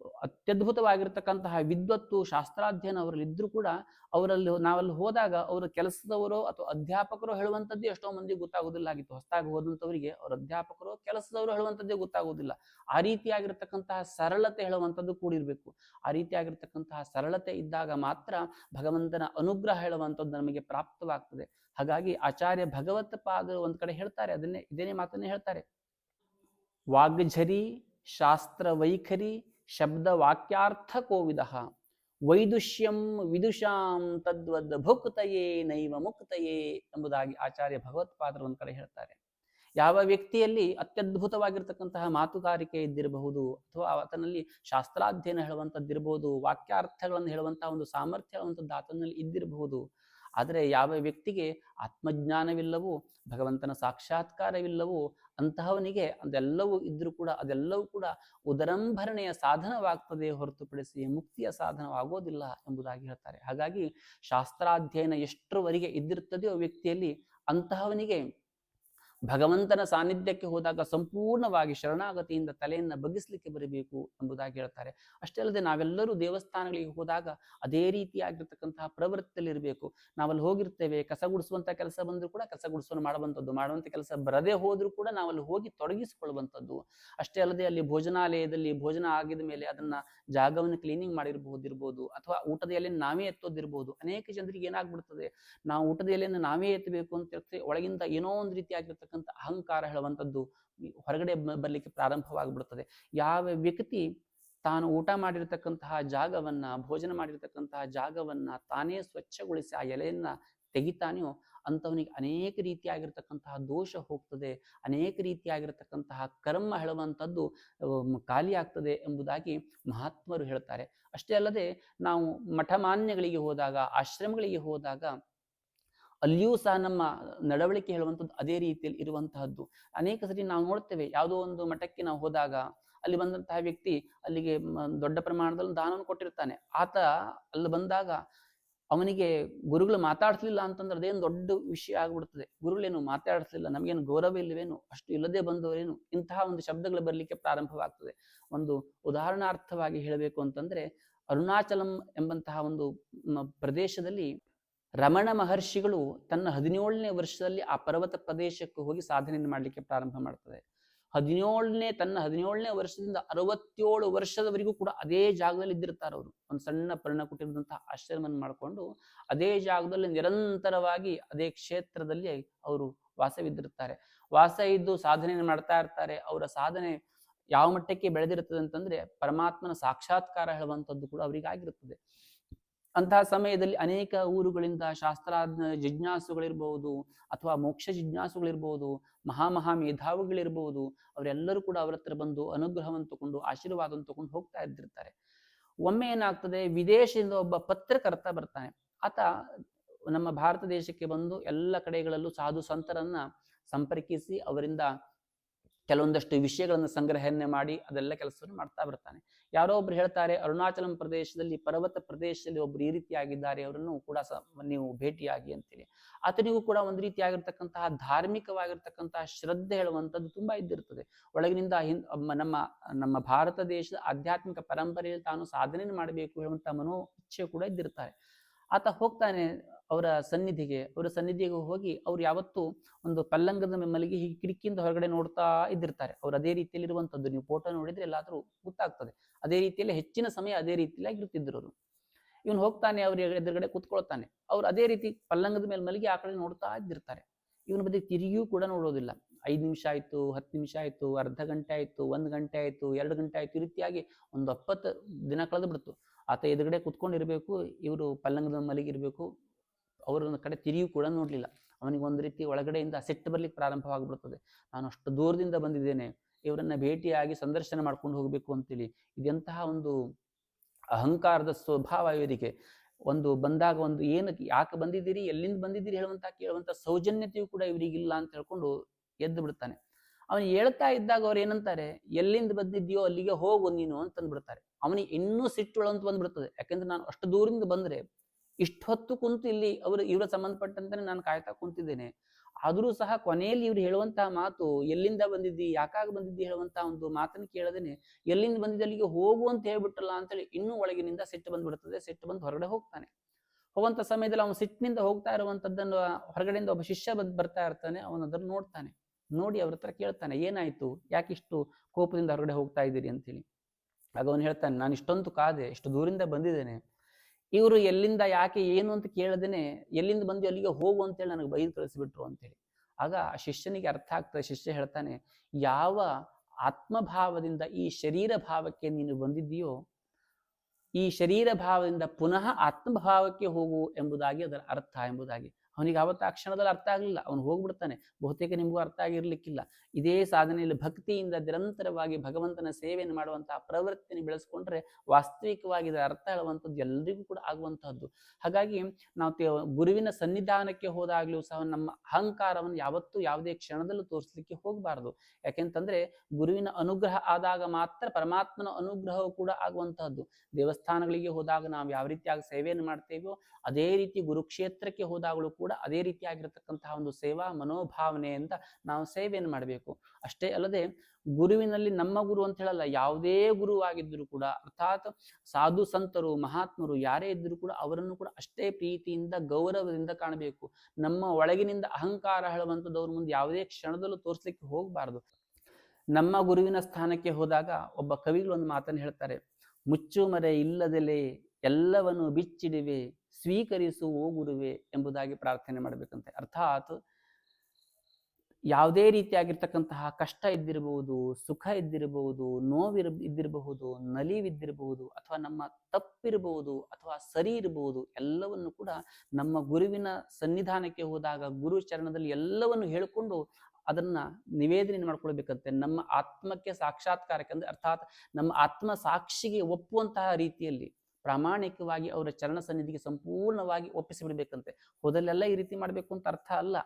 ಅತ್ಯದ್ಭುತವಾಗಿರ್ತಕ್ಕಂತಹ ವಿದ್ವತ್ತು ಶಾಸ್ತ್ರಾಧ್ಯಯನ ಅವರಲ್ಲಿ ಇದ್ರೂ ಕೂಡ ಅವರಲ್ಲಿ ನಾವಲ್ಲಿ ಹೋದಾಗ ಅವರ ಕೆಲಸದವರೋ ಅಥವಾ ಅಧ್ಯಾಪಕರು ಹೇಳುವಂಥದ್ದೇ ಎಷ್ಟೋ ಮಂದಿಗೆ ಗೊತ್ತಾಗೋದಿಲ್ಲ ಆಗಿತ್ತು. ಹೊಸದಾಗಿ ಹೋದಂಥವರಿಗೆ ಅವ್ರ ಅಧ್ಯಾಪಕರು ಕೆಲಸದವರು ಹೇಳುವಂಥದ್ದೇ ಗೊತ್ತಾಗೋದಿಲ್ಲ ಆ ರೀತಿಯಾಗಿರ್ತಕ್ಕಂತಹ ಸರಳತೆ ಹೇಳುವಂಥದ್ದು ಕೂಡಿರಬೇಕು. ಆ ರೀತಿಯಾಗಿರ್ತಕ್ಕಂತಹ ಸರಳತೆ ಇದ್ದಾಗ ಮಾತ್ರ ಭಗವಂತನ ಅನುಗ್ರಹ ಹೇಳುವಂಥದ್ದು ನಮಗೆ ಪ್ರಾಪ್ತವಾಗ್ತದೆ. ಹಾಗಾಗಿ ಆಚಾರ್ಯ ಭಗವತ್ ಪಾದ ಒಂದ್ ಕಡೆ ಹೇಳ್ತಾರೆ. ಅದನ್ನೇ, ಇದೇನೇ ಮಾತನ್ನೇ ಹೇಳ್ತಾರೆ. ವಾಗ್ಝರಿ ಶಾಸ್ತ್ರ ವೈಖರಿ ಶಬ್ದ ವಾಕ್ಯಾರ್ಥ ಕೋವಿದ ವೈದುಷ್ಯಂ ವಿದುಷಾಂ ತದ್ವದ್ ಭುಕ್ತಯೇ ನೈವ ಮುಕ್ತಯೇ ಎಂಬುದಾಗಿ ಆಚಾರ್ಯ ಭಗವತ್ಪಾದರು ಒಂದು ಕಡೆ ಹೇಳ್ತಾರೆ. ಯಾವ ವ್ಯಕ್ತಿಯಲ್ಲಿ ಅತ್ಯದ್ಭುತವಾಗಿರ್ತಕ್ಕಂತಹ ಮಾತುಗಾರಿಕೆ ಇದ್ದಿರಬಹುದು ಅಥವಾ ಆತನಲ್ಲಿ ಶಾಸ್ತ್ರಾಧ್ಯಯನ ಹೇಳುವಂಥದ್ದಿರಬಹುದು, ವಾಕ್ಯಾರ್ಥಗಳನ್ನು ಹೇಳುವಂತಹ ಒಂದು ಸಾಮರ್ಥ್ಯ ಹೇಳುವಂಥದ್ದು ಆತನಲ್ಲಿ ಇದ್ದಿರಬಹುದು ಆದರೆ ಯಾವ ವ್ಯಕ್ತಿಗೆ ಆತ್ಮಜ್ಞಾನವಿಲ್ಲವೋ, ಭಗವಂತನ ಸಾಕ್ಷಾತ್ಕಾರವಿಲ್ಲವೋ, ಅಂತಹವನಿಗೆ ಅದೆಲ್ಲವೂ ಇದ್ರೂ ಕೂಡ, ಅದೆಲ್ಲವೂ ಕೂಡ ಉದರಂಭರಣೆಯ ಸಾಧನವಾಗ್ತದೆ ಹೊರತುಪಡಿಸಿ ಮುಕ್ತಿಯ ಸಾಧನವಾಗೋದಿಲ್ಲ ಎಂಬುದಾಗಿ ಹೇಳ್ತಾರೆ. ಹಾಗಾಗಿ ಶಾಸ್ತ್ರಾಧ್ಯಯನ ಎಷ್ಟರವರೆಗೆ ಇದ್ದಿರ್ತದೆಯೋ ವ್ಯಕ್ತಿಯಲ್ಲಿ ಅಂತಹವನಿಗೆ ಭಗವಂತನ ಸಾನ್ನಿಧ್ಯಕ್ಕೆ ಹೋದಾಗ ಸಂಪೂರ್ಣವಾಗಿ ಶರಣಾಗತಿಯಿಂದ ತಲೆಯನ್ನ ಬಗ್ಗಿಸ್ಲಿಕ್ಕೆ ಬರಬೇಕು ಎಂಬುದಾಗಿ ಹೇಳ್ತಾರೆ. ಅಷ್ಟೇ ಅಲ್ಲದೆ ನಾವೆಲ್ಲರೂ ದೇವಸ್ಥಾನಗಳಿಗೆ ಹೋದಾಗ ಅದೇ ರೀತಿಯಾಗಿರ್ತಕ್ಕಂತಹ ಪ್ರವೃತ್ತಿಯಲ್ಲಿ ಇರಬೇಕು. ನಾವಲ್ಲಿ ಹೋಗಿರ್ತೇವೆ, ಕಸ ಗುಡಿಸುವಂತ ಕೆಲಸ ಬಂದರೂ ಕೂಡ ಕಸ ಗುಡಿಸುವ ಮಾಡುವಂಥದ್ದು ಮಾಡುವಂಥ ಕೆಲಸ ಬರದೇ ಹೋದ್ರು ಕೂಡ ನಾವಲ್ಲಿ ಹೋಗಿ ತೊಡಗಿಸಿಕೊಳ್ಳುವಂಥದ್ದು. ಅಷ್ಟೇ ಅಲ್ಲದೆ ಅಲ್ಲಿ ಭೋಜನಾಲಯದಲ್ಲಿ ಭೋಜನ ಆಗಿದ ಮೇಲೆ ಅದನ್ನ ಜಾಗವನ್ನು ಕ್ಲೀನಿಂಗ್ ಮಾಡಿರಬಹುದಿರ್ಬೋದು ಅಥವಾ ಊಟದ ಎಲೆಯನ್ನು ನಾವೇ ಎತ್ತೋದಿರ್ಬೋದು. ಅನೇಕ ಜನರಿಗೆ ಏನಾಗ್ಬಿಡ್ತದೆ? ನಾವು ಊಟದ ಎಲೆಯನ್ನು ನಾವೇ ಎತ್ತಬೇಕು ಅಂತ ಹೇಳ್ತೇವೆ ಒಳಗಿಂದ ಏನೋ ಒಂದು ರೀತಿಯಾಗಿರ್ತಕ್ಕಂಥ ಅಹಂಕಾರ ಹೇಳುವಂಥದ್ದು ಹೊರಗಡೆ ಬರಲಿಕ್ಕೆ ಪ್ರಾರಂಭವಾಗ್ಬಿಡ್ತದೆ. ಯಾವ ವ್ಯಕ್ತಿ ತಾನು ಊಟ ಮಾಡಿರ್ತಕ್ಕಂತಹ ಜಾಗವನ್ನ, ಭೋಜನ ಮಾಡಿರ್ತಕ್ಕಂತಹ ಜಾಗವನ್ನ ತಾನೇ ಸ್ವಚ್ಛಗೊಳಿಸಿ ಆ ಎಲೆಯನ್ನ ತೆಗಿತಾನೆಯೋ ಅಂಥವನಿಗೆ ಅನೇಕ ರೀತಿಯಾಗಿರ್ತಕ್ಕಂತಹ ದೋಷ ಹೋಗ್ತದೆ. ಅನೇಕ ರೀತಿಯಾಗಿರ್ತಕ್ಕಂತಹ ಕರ್ಮ ಹೇಳುವಂಥದ್ದು ಖಾಲಿಯಾಗ್ತದೆ ಎಂಬುದಾಗಿ ಮಹಾತ್ಮರು ಹೇಳ್ತಾರೆ. ಅಷ್ಟೇ ಅಲ್ಲದೆ ನಾವು ಮಠಮಾನ್ಯಗಳಿಗೆ ಹೋದಾಗ, ಆಶ್ರಮಗಳಿಗೆ ಹೋದಾಗ ಅಲ್ಲಿಯೂ ಸಹ ನಮ್ಮ ನಡವಳಿಕೆ ಹೇಳುವಂಥದ್ದು ಅದೇ ರೀತಿಯಲ್ಲಿ ಇರುವಂತಹದ್ದು. ಅನೇಕ ಸರಿ ನಾವು ನೋಡ್ತೇವೆ, ಯಾವುದೋ ಒಂದು ಮಠಕ್ಕೆ ನಾವು ಹೋದಾಗ ಅಲ್ಲಿ ಬಂದಂತಹ ವ್ಯಕ್ತಿ ಅಲ್ಲಿಗೆ ದೊಡ್ಡ ಪ್ರಮಾಣದಲ್ಲಿ ದಾನವನ್ನು ಕೊಟ್ಟಿರ್ತಾನೆ. ಆತ ಅಲ್ಲಿ ಬಂದಾಗ ಅವನಿಗೆ ಗುರುಗಳು ಮಾತಾಡಿಸ್ಲಿಲ್ಲ ಅಂತಂದ್ರೆ ಅದೇನು ದೊಡ್ಡ ವಿಷಯ ಆಗ್ಬಿಡ್ತದೆ. ಗುರುಗಳೇನು ಮಾತಾಡಿಸ್ಲಿಲ್ಲ, ನಮಗೇನು ಗೌರವ ಇಲ್ಲವೇನು ಅಷ್ಟು ಇಲ್ಲದೆ ಬಂದವರೇನು? ಇಂತಹ ಒಂದು ಶಬ್ದಗಳು ಬರಲಿಕ್ಕೆ ಪ್ರಾರಂಭವಾಗ್ತದೆ. ಒಂದು ಉದಾಹರಣಾರ್ಥವಾಗಿ ಹೇಳಬೇಕು ಅಂತಂದ್ರೆ ಅರುಣಾಚಲಂ ಎಂಬಂತಹ ಒಂದು ಪ್ರದೇಶದಲ್ಲಿ ರಮಣ ಮಹರ್ಷಿಗಳು ತನ್ನ ಹದಿನೇಳನೇ ವರ್ಷದಲ್ಲಿ ಆ ಪರ್ವತ ಪ್ರದೇಶಕ್ಕೆ ಹೋಗಿ ಸಾಧನೆಯನ್ನು ಮಾಡಲಿಕ್ಕೆ ಪ್ರಾರಂಭ ಮಾಡ್ತದೆ. ಹದಿನೇಳನೇ, ತನ್ನ ಹದಿನೇಳನೇ ವರ್ಷದಿಂದ ಅರವತ್ತೇಳು ವರ್ಷದವರೆಗೂ ಕೂಡ ಅದೇ ಜಾಗದಲ್ಲಿ ಇದ್ದಿರ್ತಾರೆ ಅವರು. ಒಂದು ಸಣ್ಣ ಪರ್ಣಕುಟಿರದಂತಹ ಆಶ್ರಮವನ್ನು ಮಾಡಿಕೊಂಡು ಅದೇ ಜಾಗದಲ್ಲಿ ನಿರಂತರವಾಗಿ ಅದೇ ಕ್ಷೇತ್ರದಲ್ಲಿ ಅವರು ವಾಸವಿದ್ದಿರ್ತಾರೆ. ವಾಸ ಇದ್ದು ಸಾಧನೆಯನ್ನು ಮಾಡ್ತಾ ಇರ್ತಾರೆ. ಅವರ ಸಾಧನೆ ಯಾವ ಮಟ್ಟಕ್ಕೆ ಬೆಳೆದಿರುತ್ತದೆ ಅಂತಂದ್ರೆ ಪರಮಾತ್ಮನ ಸಾಕ್ಷಾತ್ಕಾರ ಹೇಳುವಂಥದ್ದು ಕೂಡ ಅವರಿಗೆ ಆಗಿರುತ್ತದೆ ಅಂತಹ ಸಮಯದಲ್ಲಿ ಅನೇಕ ಊರುಗಳಿಂದ ಶಾಸ್ತ್ರಾಜ್ಞ ಜಿಜ್ಞಾಸುಗಳಿರ್ಬಹುದು ಅಥವಾ ಮೋಕ್ಷ ಜಿಜ್ಞಾಸುಗಳಿರ್ಬಹುದು ಮಹಾ ಮಹಾ ಮೇಧಾವಿಗಳಿರ್ಬಹುದು ಅವರೆಲ್ಲರೂ ಕೂಡ ಅವರ ಹತ್ರ ಬಂದು ಅನುಗ್ರಹವನ್ನು ತಗೊಂಡು, ಆಶೀರ್ವಾದವನ್ನು ತಗೊಂಡು ಹೋಗ್ತಾ ಇದ್ದಿರ್ತಾರೆ. ಒಮ್ಮೆ ಏನಾಗ್ತದೆ, ವಿದೇಶದಿಂದ ಒಬ್ಬ ಪತ್ರಕರ್ತ ಬರ್ತಾನೆ. ಆತ ನಮ್ಮ ಭಾರತ ದೇಶಕ್ಕೆ ಬಂದು ಎಲ್ಲ ಕಡೆಗಳಲ್ಲೂ ಸಾಧು ಸಂತರನ್ನ ಸಂಪರ್ಕಿಸಿ ಅವರಿಂದ ಕೆಲವೊಂದಷ್ಟು ವಿಷಯಗಳನ್ನು ಸಂಗ್ರಹಣೆ ಮಾಡಿ ಅದೆಲ್ಲ ಕೆಲಸವನ್ನು ಮಾಡ್ತಾ ಬರ್ತಾನೆ. ಯಾರೋ ಒಬ್ರು ಹೇಳ್ತಾರೆ, ಅರುಣಾಚಲಂ ಪ್ರದೇಶದಲ್ಲಿ ಪರ್ವತ ಪ್ರದೇಶದಲ್ಲಿ ಒಬ್ರು ಈ ರೀತಿಯಾಗಿದ್ದಾರೆ, ಅವರನ್ನು ಕೂಡ ನೀವು ಭೇಟಿಯಾಗಿ ಅಂತೇಳಿ ಆತನಿಗೂ ಕೂಡ ಒಂದು ರೀತಿಯಾಗಿರ್ತಕ್ಕಂತಹ ಧಾರ್ಮಿಕವಾಗಿರ್ತಕ್ಕಂತಹ ಶ್ರದ್ಧೆ ಹೇಳುವಂಥದ್ದು ತುಂಬಾ ಇದ್ದಿರ್ತದೆ. ಒಳಗಿನಿಂದ ಹಿಂದ್ ನಮ್ಮ ನಮ್ಮ ಭಾರತ ದೇಶದ ಆಧ್ಯಾತ್ಮಿಕ ಪರಂಪರೆಯಲ್ಲಿ ತಾನು ಸಾಧನೆ ಮಾಡಬೇಕು ಹೇಳುವಂತಹ ಮನೋ ಇಚ್ಛೆ ಕೂಡ ಇದ್ದಿರ್ತಾರೆ. ಆತ ಹೋಗ್ತಾನೆ ಅವರ ಸನ್ನಿಧಿಗೆ ಅವರ ಸನ್ನಿಧಿಗೆ ಹೋಗಿ ಅವ್ರು ಯಾವತ್ತೂ ಒಂದು ಪಲ್ಲಂಗದ ಮಲಗಿ ಹೀಗೆ ಕಿಟಕಿಯಿಂದ ಹೊರಗಡೆ ನೋಡ್ತಾ ಇದ್ದಿರ್ತಾರೆ. ಅವ್ರು ಅದೇ ರೀತಿಯಲ್ಲಿ ಇರುವಂತದ್ದು ನೀವು ಫೋಟೋ ನೋಡಿದ್ರೆ ಎಲ್ಲಾದ್ರೂ ಗೊತ್ತಾಗ್ತದೆ. ಅದೇ ರೀತಿಯಲ್ಲಿ ಹೆಚ್ಚಿನ ಸಮಯ ಅದೇ ರೀತಿಯಲ್ಲಿ ಆಗಿರ್ತಿದ್ರು ಅವರು. ಇವನು ಹೋಗ್ತಾನೆ, ಅವ್ರ ಎದುರುಗಡೆ ಕೂತ್ಕೊಳ್ತಾನೆ. ಅವ್ರು ಅದೇ ರೀತಿ ಪಲ್ಲಂಗದ ಮೇಲೆ ಮಲಗಿ ಆ ಕಡೆ ನೋಡ್ತಾ ಇದ್ದಿರ್ತಾರೆ. ಇವನ ಬದಿ ತಿರುಗಿಯೂ ಕೂಡ ನೋಡೋದಿಲ್ಲ. ಐದು ನಿಮಿಷ ಆಯಿತು, ಹತ್ತು ನಿಮಿಷ ಆಯಿತು, ಅರ್ಧ ಗಂಟೆ ಆಯಿತು, ಒಂದು ಗಂಟೆ ಆಯಿತು, ಎರಡು ಗಂಟೆ ಆಯ್ತು ಈ ರೀತಿಯಾಗಿ ಒಂದು ಎಪ್ಪತ್ತು ದಿನ ಕಳೆದು ಬಿಡ್ತು ಆತ ಎದುರುಗಡೆ ಕುತ್ಕೊಂಡಿರ್ಬೇಕು, ಇವರು ಪಲ್ಲಂಗದ ಮಲ್ಲಿಗೆ ಇರಬೇಕು ಅವರ ಕಡೆ ತಿರಿಯೂ ಕೂಡ ನೋಡಲಿಲ್ಲ. ಅವನಿಗೆ ಒಂದು ರೀತಿ ಒಳಗಡೆಯಿಂದ ಸಿಟ್ಟು ಬರ್ಲಿಕ್ಕೆ ಪ್ರಾರಂಭವಾಗಿಬಿಡುತ್ತದೆ ನಾನು ಅಷ್ಟು ದೂರದಿಂದ ಬಂದಿದ್ದೇನೆ. ಇವರನ್ನ ಭೇಟಿಯಾಗಿ ಸಂದರ್ಶನ ಮಾಡ್ಕೊಂಡು ಹೋಗಬೇಕು ಅಂತೇಳಿ ಇದೆಂತಹ ಒಂದು ಅಹಂಕಾರದ ಸ್ವಭಾವ ಇವರಿಗೆ. ಒಂದು ಬಂದಾಗ ಒಂದು ಏನು ಯಾಕೆ ಬಂದಿದ್ದೀರಿ? ಎಲ್ಲಿಂದ ಬಂದಿದ್ದೀರಿ? ಹೇಳುವಂತ ಕೇಳುವಂತ ಸೌಜನ್ಯತೆಯು ಕೂಡ ಇವರಿಗಿಲ್ಲ ಅಂತ ಹೇಳ್ಕೊಂಡು ಎದ್ದು ಬಿಡ್ತಾನೆ. ಅವನು ಹೇಳ್ತಾ ಇದ್ದಾಗ ಅವ್ರು ಏನಂತಾರೆ? ಎಲ್ಲಿಂದ ಬಂದಿದ್ಯೋ ಅಲ್ಲಿಗೆ ಹೋಗು ನೀನು ಅಂತ ಅಂದ್ಬಿಡ್ತಾರೆ ಅವನಿಗೆ ಇನ್ನೂ ಸಿಟ್ಟುಳಂತ ಬಂದ್ಬಿಡ್ತದೆ. ಯಾಕಂದ್ರೆ ನಾನು ಅಷ್ಟು ದೂರದಿಂದ ಬಂದ್ರೆ ಇಷ್ಟೊತ್ತು ಕುಂತು ಇಲ್ಲಿ ಅವರು ಇವರ ಸಂಬಂಧಪಟ್ಟಂತೆ ನಾನು ಕಾಯ್ತಾ ಕುಂತಿದ್ದೇನೆ. ಆದರೂ ಸಹ ಕೊನೆಯಲ್ಲಿ ಇವ್ರು ಹೇಳುವಂತಹ ಮಾತು, ಎಲ್ಲಿಂದ ಬಂದಿದ್ದಿ? ಯಾಕಾಗ ಬಂದಿದ್ದಿ? ಹೇಳುವಂತಹ ಒಂದು ಮಾತನ್ನು ಕೇಳದೇನೆ, ಎಲ್ಲಿಂದ ಬಂದಿದ್ದ? ಅಲ್ಲಿಗೆ ಹೋಗು ಅಂತ ಹೇಳ್ಬಿಟ್ಟಲ್ಲ ಅಂತೇಳಿ ಇನ್ನೂ ಒಳಗಿನಿಂದ ಸಿಟ್ಟು ಬಂದ್ಬಿಡ್ತದೆ, ಸಿಟ್ಟು ಬಂದು ಹೊರಗಡೆ ಹೋಗ್ತಾನೆ. ಹೋಗುವಂತ ಸಮಯದಲ್ಲಿ ಅವನು ಸಿಟ್ಟಿನಿಂದ ಹೋಗ್ತಾ ಇರುವಂತದ್ದನ್ನು ಹೊರಗಡೆಯಿಂದ ಒಬ್ಬ ಶಿಷ್ಯ ಬಂದ್ ಬರ್ತಾ ಇರ್ತಾನೆ, ಅವನು ಅದನ್ನ ನೋಡ್ತಾನೆ. ನೋಡಿ ಅವ್ರ ಹತ್ರ ಕೇಳ್ತಾನೆ, ಏನಾಯ್ತು? ಯಾಕೆ ಇಷ್ಟು ಕೋಪದಿಂದ ಹೊರಗಡೆ ಹೋಗ್ತಾ ಇದ್ದೀರಿ? ಅಂತೇಳಿ. ಆಗ ಅವನು ಹೇಳ್ತಾನೆ, ನಾನು ಇಷ್ಟೊಂದು ಕಾದೆ, ಇಷ್ಟು ದೂರಿಂದ ಬಂದಿದ್ದೇನೆ. ಇವರು ಎಲ್ಲಿಂದ ಯಾಕೆ ಏನು ಅಂತ ಕೇಳದೇನೆ ಎಲ್ಲಿಂದ ಬಂದು ಅಲ್ಲಿಗೆ ಹೋಗು ಅಂತೇಳಿ ನನಗೆ ಬೈದು ಕಳಿಸ್ಬಿಟ್ರು ಅಂತೇಳಿ. ಆಗ ಆ ಶಿಷ್ಯನಿಗೆ ಅರ್ಥ ಆಗ್ತದೆ, ಶಿಷ್ಯ ಹೇಳ್ತಾನೆ, ಯಾವ ಆತ್ಮಭಾವದಿಂದ ಈ ಶರೀರ ಭಾವಕ್ಕೆ ನೀನು ಬಂದಿದ್ದೀಯೋ, ಈ ಶರೀರ ಭಾವದಿಂದ ಪುನಃ ಆತ್ಮಭಾವಕ್ಕೆ ಹೋಗು ಎಂಬುದಾಗಿ ಅದರ ಅರ್ಥ ಎಂಬುದಾಗಿ. ಅವನಿಗೆ ಆವತ್ತು ಆ ಕ್ಷಣದಲ್ಲಿ ಅರ್ಥ ಆಗಲಿಲ್ಲ. ಅವನು ಹೋಗ್ಬಿಡ್ತಾನೆ. ಬಹುತೇಕ ನಿಮಗೂ ಅರ್ಥ ಆಗಿರ್ಲಿಕ್ಕಿಲ್ಲ. ಇದೇ ಸಾಧನೆಯಲ್ಲಿ ಭಕ್ತಿಯಿಂದ ನಿರಂತರವಾಗಿ ಭಗವಂತನ ಸೇವೆಯನ್ನು ಮಾಡುವಂತಹ ಪ್ರವೃತ್ತಿಯನ್ನು ಬೆಳೆಸ್ಕೊಂಡ್ರೆ ವಾಸ್ತವಿಕವಾಗಿ ಇದರ ಅರ್ಥ ಹೇಳುವಂಥದ್ದು ಎಲ್ರಿಗೂ ಕೂಡ ಆಗುವಂತಹದ್ದು. ಹಾಗಾಗಿ ನಾವು ಗುರುವಿನ ಸನ್ನಿಧಾನಕ್ಕೆ ಹೋದಾಗ್ಲೂ ಸಹ ನಮ್ಮ ಅಹಂಕಾರವನ್ನು ಯಾವತ್ತೂ ಯಾವುದೇ ಕ್ಷಣದಲ್ಲೂ ತೋರಿಸ್ಲಿಕ್ಕೆ ಹೋಗಬಾರದು. ಯಾಕೆಂತಂದ್ರೆ ಗುರುವಿನ ಅನುಗ್ರಹ ಆದಾಗ ಮಾತ್ರ ಪರಮಾತ್ಮನ ಅನುಗ್ರಹವು ಕೂಡ ಆಗುವಂತಹದ್ದು. ದೇವಸ್ಥಾನಗಳಿಗೆ ಹೋದಾಗ ನಾವು ಯಾವ ರೀತಿಯಾಗಿ ಸೇವೆಯನ್ನು ಮಾಡ್ತೇವೋ, ಅದೇ ರೀತಿ ಗುರುಕ್ಷೇತ್ರಕ್ಕೆ ಹೋದಾಗಲೂ ಕೂಡ ಅದೇ ರೀತಿಯಾಗಿರ್ತಕ್ಕಂತಹ ಒಂದು ಸೇವಾ ಮನೋಭಾವನೆಯಿಂದ ನಾವು ಸೇವೆಯನ್ನು ಮಾಡಬೇಕು. ಅಷ್ಟೇ ಅಲ್ಲದೆ ಗುರುವಿನಲ್ಲಿ ನಮ್ಮ ಗುರು ಅಂತ ಹೇಳಲ್ಲ, ಯಾವುದೇ ಗುರು ಆಗಿದ್ದರೂ ಕೂಡ, ಅರ್ಥಾತ್ ಸಾಧು ಸಂತರು, ಮಹಾತ್ಮರು ಯಾರೇ ಇದ್ದರೂ ಕೂಡ ಅವರನ್ನು ಕೂಡ ಅಷ್ಟೇ ಪ್ರೀತಿಯಿಂದ, ಗೌರವದಿಂದ ಕಾಣಬೇಕು. ನಮ್ಮ ಒಳಗಿನಿಂದ ಅಹಂಕಾರ ಹೇಳುವಂಥದ್ದು ಮುಂದೆ ಯಾವುದೇ ಕ್ಷಣದಲ್ಲೂ ತೋರಿಸ್ಲಿಕ್ಕೆ ಹೋಗಬಾರದು. ನಮ್ಮ ಗುರುವಿನ ಸ್ಥಾನಕ್ಕೆ ಹೋದಾಗ ಒಬ್ಬ ಕವಿಗಳು ಒಂದು ಮಾತನ್ನು ಹೇಳ್ತಾರೆ ಮುಚ್ಚು ಮರೆ ಇಲ್ಲದೆಲೆ ಎಲ್ಲವನ್ನು ಬಿಚ್ಚಿಡುವೆ, ಸ್ವೀಕರಿಸು ಹೋಗುರುವೆ ಗುರುವೆ ಎಂಬುದಾಗಿ ಪ್ರಾರ್ಥನೆ ಮಾಡಬೇಕಂತೆ. ಅರ್ಥಾತ್ ಯಾವುದೇ ರೀತಿಯಾಗಿರ್ತಕ್ಕಂತಹ ಕಷ್ಟ ಇದ್ದಿರಬಹುದು, ಸುಖ ಇದ್ದಿರಬಹುದು, ನೋವಿರ, ಇದ್ದಿರಬಹುದು, ನಲಿವಿದ್ದಿರಬಹುದು, ಅಥವಾ ನಮ್ಮ ತಪ್ಪಿರಬಹುದು, ಅಥವಾ ಸರಿ ಇರಬಹುದು, ಎಲ್ಲವನ್ನು ಕೂಡ ನಮ್ಮ ಗುರುವಿನ ಸನ್ನಿಧಾನಕ್ಕೆ ಹೋದಾಗ ಗುರು ಚರಣದಲ್ಲಿ ಎಲ್ಲವನ್ನು ಹೇಳಿಕೊಂಡು ಅದನ್ನ ನಿವೇದನೆ ಮಾಡ್ಕೊಳ್ಬೇಕಂತೆ. ನಮ್ಮ ಆತ್ಮಕ್ಕೆ ಸಾಕ್ಷಾತ್ಕಾರಕ್ಕೆ ಅಂದ್ರೆ ಅರ್ಥಾತ್ ನಮ್ಮ ಆತ್ಮ ಸಾಕ್ಷಿಗೆ ಒಪ್ಪುವಂತಹ ರೀತಿಯಲ್ಲಿ. ಪ್ರಾಮಾಣಿಕವಾಗಿ ಅವರ ಚರಣ ಸನ್ನಿಧಿಗೆ ಸಂಪೂರ್ಣವಾಗಿ ಒಪ್ಪಿಸಿಬಿಡ್ಬೇಕಂತೆ. ಹೋದಲ್ಲೆಲ್ಲ ಈ ರೀತಿ ಮಾಡಬೇಕು ಅಂತ ಅರ್ಥ ಅಲ್ಲ.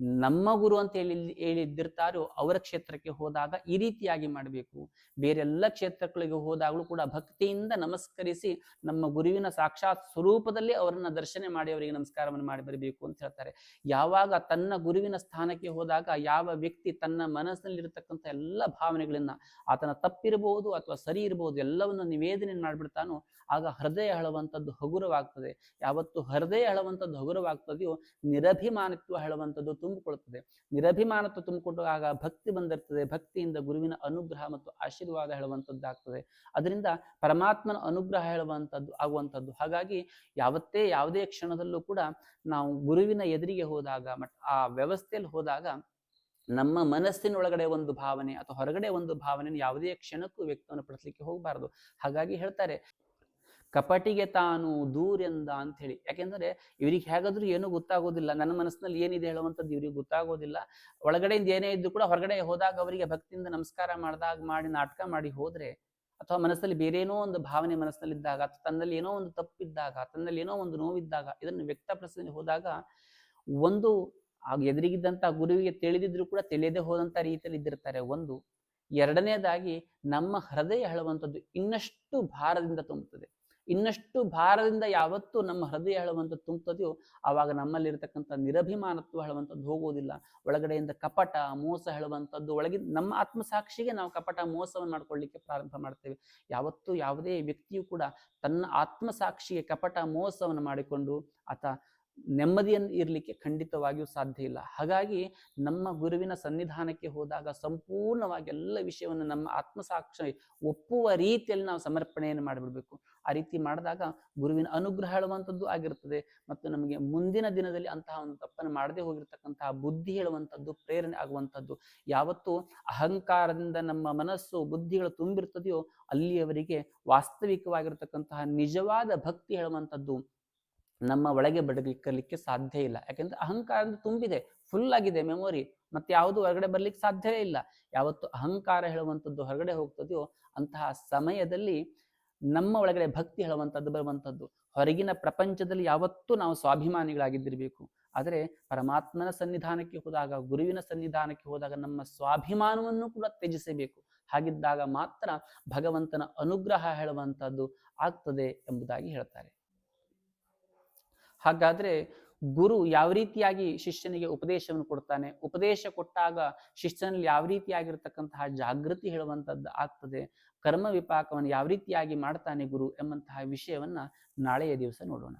ನಮ್ಮ ಗುರು ಅಂತ ಹೇಳಿ ಹೇಳಿದ್ದಿರ್ತಾರೋ ಅವರ ಕ್ಷೇತ್ರಕ್ಕೆ ಹೋದಾಗ ಈ ರೀತಿಯಾಗಿ ಮಾಡಬೇಕು. ಬೇರೆಲ್ಲ ಕ್ಷೇತ್ರಗಳಿಗೆ ಹೋದಾಗಲೂ ಕೂಡ ಭಕ್ತಿಯಿಂದ ನಮಸ್ಕರಿಸಿ ನಮ್ಮ ಗುರುವಿನ ಸಾಕ್ಷಾತ್ ಸ್ವರೂಪದಲ್ಲಿ ಅವರನ್ನ ದರ್ಶನ ಮಾಡಿ ಅವರಿಗೆ ನಮಸ್ಕಾರವನ್ನು ಮಾಡಿ ಬರಬೇಕು ಅಂತ ಹೇಳ್ತಾರೆ. ಯಾವಾಗ ತನ್ನ ಗುರುವಿನ ಸ್ಥಾನಕ್ಕೆ ಹೋದಾಗ ಯಾವ ವ್ಯಕ್ತಿ ತನ್ನ ಮನಸ್ಸಿನಲ್ಲಿರತಕ್ಕಂಥ ಎಲ್ಲ ಭಾವನೆಗಳನ್ನ ಆತನ ತಪ್ಪಿರಬಹುದು ಅಥವಾ ಸರಿ ಇರಬಹುದು ಎಲ್ಲವನ್ನು ನಿವೇದನೆ ಮಾಡಿಬಿಡ್ತಾನೋ ಆಗ ಹೃದಯ ಹೇಳುವಂಥದ್ದು ಹಗುರವಾಗ್ತದೆ. ಯಾವತ್ತು ಹೃದಯ ಹೇಳುವಂಥದ್ದು ಹಗುರವಾಗ್ತದೆಯೋ ನಿರಭಿಮಾನಿತ್ವ ಹೇಳುವಂಥದ್ದು ತುಂಬಿಕೊಳ್ತದೆ ನಿರಭಿಮಾನತ್ವ ತುಂಬಿಕೊಂಡಾಗ ಭಕ್ತಿ ಬಂದಿರ್ತದೆ. ಭಕ್ತಿಯಿಂದ ಗುರುವಿನ ಅನುಗ್ರಹ ಮತ್ತು ಆಶೀರ್ವಾದ ಹೇಳುವಂಥದ್ದಾಗ್ತದೆ ಅದರಿಂದ ಪರಮಾತ್ಮನ ಅನುಗ್ರಹ ಹೇಳುವಂಥದ್ದು ಆಗುವಂಥದ್ದು ಹಾಗಾಗಿ ಯಾವತ್ತೇ ಯಾವುದೇ ಕ್ಷಣದಲ್ಲೂ ಕೂಡ ನಾವು ಗುರುವಿನ ಎದುರಿಗೆ ಹೋದಾಗ ಆ ವ್ಯವಸ್ಥೆಯಲ್ಲಿ ಹೋದಾಗ ನಮ್ಮ ಮನಸ್ಸಿನೊಳಗಡೆ ಒಂದು ಭಾವನೆ ಅಥವಾ ಹೊರಗಡೆ ಒಂದು ಭಾವನೆ ಯಾವುದೇ ಕ್ಷಣಕ್ಕೂ ವ್ಯಕ್ತವನ್ನು ಪಡಿಸ್ಲಿಕ್ಕೆ ಹೋಗಬಾರದು. ಹಾಗಾಗಿ ಹೇಳ್ತಾರೆ ಕಪಟಿಗೆ ತಾನು ದೂರೆಂದ ಅಂತ ಹೇಳಿ ಯಾಕೆಂದ್ರೆ ಇವ್ರಿಗೆ ಹೇಗಾದ್ರೂ ಏನೂ ಗೊತ್ತಾಗೋದಿಲ್ಲ. ನನ್ನ ಮನಸ್ಸಿನಲ್ಲಿ ಏನಿದೆ ಹೇಳುವಂಥದ್ದು ಇವ್ರಿಗೆ ಗೊತ್ತಾಗೋದಿಲ್ಲ. ಒಳಗಡೆಯಿಂದ ಏನೇ ಇದ್ದು ಕೂಡ ಹೊರಗಡೆ ಹೋದಾಗ ಅವರಿಗೆ ಭಕ್ತಿಯಿಂದ ನಮಸ್ಕಾರ ಮಾಡಿದಾಗ ಮಾಡಿ, ನಾಟಕ ಮಾಡಿ ಹೋದ್ರೆ ಅಥವಾ ಮನಸ್ಸಲ್ಲಿ ಬೇರೇನೋ ಒಂದು ಭಾವನೆ ಮನಸ್ಸಿನಲ್ಲಿದ್ದಾಗ ತನ್ನಲ್ಲಿ ಏನೋ ಒಂದು ತಪ್ಪಿದ್ದಾಗ, ತನ್ನಲ್ಲಿ ಏನೋ ಒಂದು ನೋವಿದ್ದಾಗ ಇದನ್ನು ವ್ಯಕ್ತಪಡಿಸಿ ಹೋದಾಗ ಒಂದು ಆಗ ಎದುರಿಗಿದ್ದಂತ ಗುರುವಿಗೆ ತಿಳಿದಿದ್ರು ಕೂಡ ತಿಳಿಯದೆ ಹೋದಂತ ರೀತಿಯಲ್ಲಿ ಇದ್ದಿರ್ತಾರೆ. ಒಂದು. ಎರಡನೇದಾಗಿ ನಮ್ಮ ಹೃದಯ ಹೇಳುವಂಥದ್ದು ಇನ್ನಷ್ಟು ಭಾರದಿಂದ ತುಂಬುತ್ತದೆ. ಇನ್ನಷ್ಟು ಭಾರದಿಂದ ಯಾವತ್ತು ನಮ್ಮ ಹೃದಯ ಹೇಳುವಂಥ ತುಂಬುತ್ತದೆಯೋ ಆವಾಗ ನಮ್ಮಲ್ಲಿರತಕ್ಕಂಥ ನಿರಭಿಮಾನತ್ವ ಹೇಳುವಂಥದ್ದು ಹೋಗುವುದಿಲ್ಲ ಒಳಗಡೆಯಿಂದ ಕಪಟ, ಮೋಸ ಹೇಳುವಂಥದ್ದು ಒಳಗೆ ನಮ್ಮ ಆತ್ಮಸಾಕ್ಷಿಗೆ ನಾವು ಕಪಟ, ಮೋಸವನ್ನು ಮಾಡ್ಕೊಳ್ಳಿಕ್ಕೆ ಪ್ರಾರಂಭ ಮಾಡ್ತೇವೆ. ಯಾವತ್ತು ಯಾವುದೇ ವ್ಯಕ್ತಿಯು ಕೂಡ ತನ್ನ ಆತ್ಮಸಾಕ್ಷಿಗೆ ಕಪಟ, ಮೋಸವನ್ನು ಮಾಡಿಕೊಂಡು ಆತ ನೆಮ್ಮದಿಯನ್ನು ಇರಲಿಕ್ಕೆ ಖಂಡಿತವಾಗಿಯೂ ಸಾಧ್ಯ ಇಲ್ಲ. ಹಾಗಾಗಿ ನಮ್ಮ ಗುರುವಿನ ಸನ್ನಿಧಾನಕ್ಕೆ ಹೋದಾಗ ಸಂಪೂರ್ಣವಾಗಿ ಎಲ್ಲ ವಿಷಯವನ್ನು ನಮ್ಮ ಆತ್ಮಸಾಕ್ಷಿ ಒಪ್ಪುವ ರೀತಿಯಲ್ಲಿ ನಾವು ಸಮರ್ಪಣೆಯನ್ನು ಮಾಡಿಬಿಡ್ಬೇಕು. ಆ ರೀತಿ ಮಾಡಿದಾಗ ಗುರುವಿನ ಅನುಗ್ರಹ ಹೇಳುವಂಥದ್ದು ಆಗಿರ್ತದೆ ಮತ್ತು ನಮಗೆ ಮುಂದಿನ ದಿನದಲ್ಲಿ ಅಂತಹ ಒಂದು ತಪ್ಪನ್ನು ಮಾಡದೆ ಹೋಗಿರ್ತಕ್ಕಂತಹ ಬುದ್ಧಿ ಹೇಳುವಂಥದ್ದು, ಪ್ರೇರಣೆ ಆಗುವಂಥದ್ದು. ಯಾವತ್ತು ಅಹಂಕಾರದಿಂದ ನಮ್ಮ ಮನಸ್ಸು, ಬುದ್ಧಿಗಳು ತುಂಬಿರ್ತದೆಯೋ ಅಲ್ಲಿಯವರಿಗೆ ವಾಸ್ತವಿಕವಾಗಿರ್ತಕ್ಕಂತಹ ನಿಜವಾದ ಭಕ್ತಿ ಹೇಳುವಂಥದ್ದು ನಮ್ಮ ಒಳಗೆ ಬಡಲಿಕ್ಕಲಿಕ್ಕೆ ಸಾಧ್ಯ ಇಲ್ಲ. ಯಾಕೆಂದ್ರೆ ಅಹಂಕಾರ ತುಂಬಿದೆ ಫುಲ್ ಆಗಿದೆ ಮೆಮೊರಿ ಮತ್ತೆ ಯಾವುದು ಹೊರಗಡೆ ಬರ್ಲಿಕ್ಕೆ ಸಾಧ್ಯವೇ ಇಲ್ಲ. ಯಾವತ್ತು ಅಹಂಕಾರ ಹೇಳುವಂಥದ್ದು ಹೊರಗಡೆ ಹೋಗ್ತದೆಯೋ ಅಂತಹ ಸಮಯದಲ್ಲಿ ನಮ್ಮ ಒಳಗಡೆ ಭಕ್ತಿ ಹೇಳುವಂಥದ್ದು ಬರುವಂಥದ್ದು. ಹೊರಗಿನ ಪ್ರಪಂಚದಲ್ಲಿ ಯಾವತ್ತೂ ನಾವು ಸ್ವಾಭಿಮಾನಿಗಳಾಗಿದ್ದಿರಬೇಕು. ಆದರೆ ಪರಮಾತ್ಮನ ಸನ್ನಿಧಾನಕ್ಕೆ ಹೋದಾಗ, ಗುರುವಿನ ಸನ್ನಿಧಾನಕ್ಕೆ ಹೋದಾಗ ನಮ್ಮ ಸ್ವಾಭಿಮಾನವನ್ನು ಕೂಡ ತ್ಯಜಿಸಬೇಕು. ಹಾಗಿದ್ದಾಗ ಮಾತ್ರ ಭಗವಂತನ ಅನುಗ್ರಹ ಹೇಳುವಂಥದ್ದು ಆಗ್ತದೆ ಎಂಬುದಾಗಿ ಹೇಳ್ತಾರೆ. ಹಾಗಾದ್ರೆ ಗುರು ಯಾವ ರೀತಿಯಾಗಿ ಶಿಷ್ಯನಿಗೆ ಉಪದೇಶವನ್ನು ಕೊಡ್ತಾನೆ? ಉಪದೇಶ ಕೊಟ್ಟಾಗ ಶಿಷ್ಯನಲ್ಲಿ ಯಾವ ರೀತಿಯಾಗಿರ್ತಕ್ಕಂತಹ ಜಾಗೃತಿ ಹೇಳುವಂಥದ್ದು ಆಗ್ತದೆ? ಕರ್ಮ ವಿಪಾಕವನ್ನು ಯಾವ ರೀತಿಯಾಗಿ ಮಾಡ್ತಾನೆ ಗುರು ಎಂಬಂತಹ ವಿಷಯವನ್ನ ನಾಳೆಯ ದಿವಸ ನೋಡೋಣ.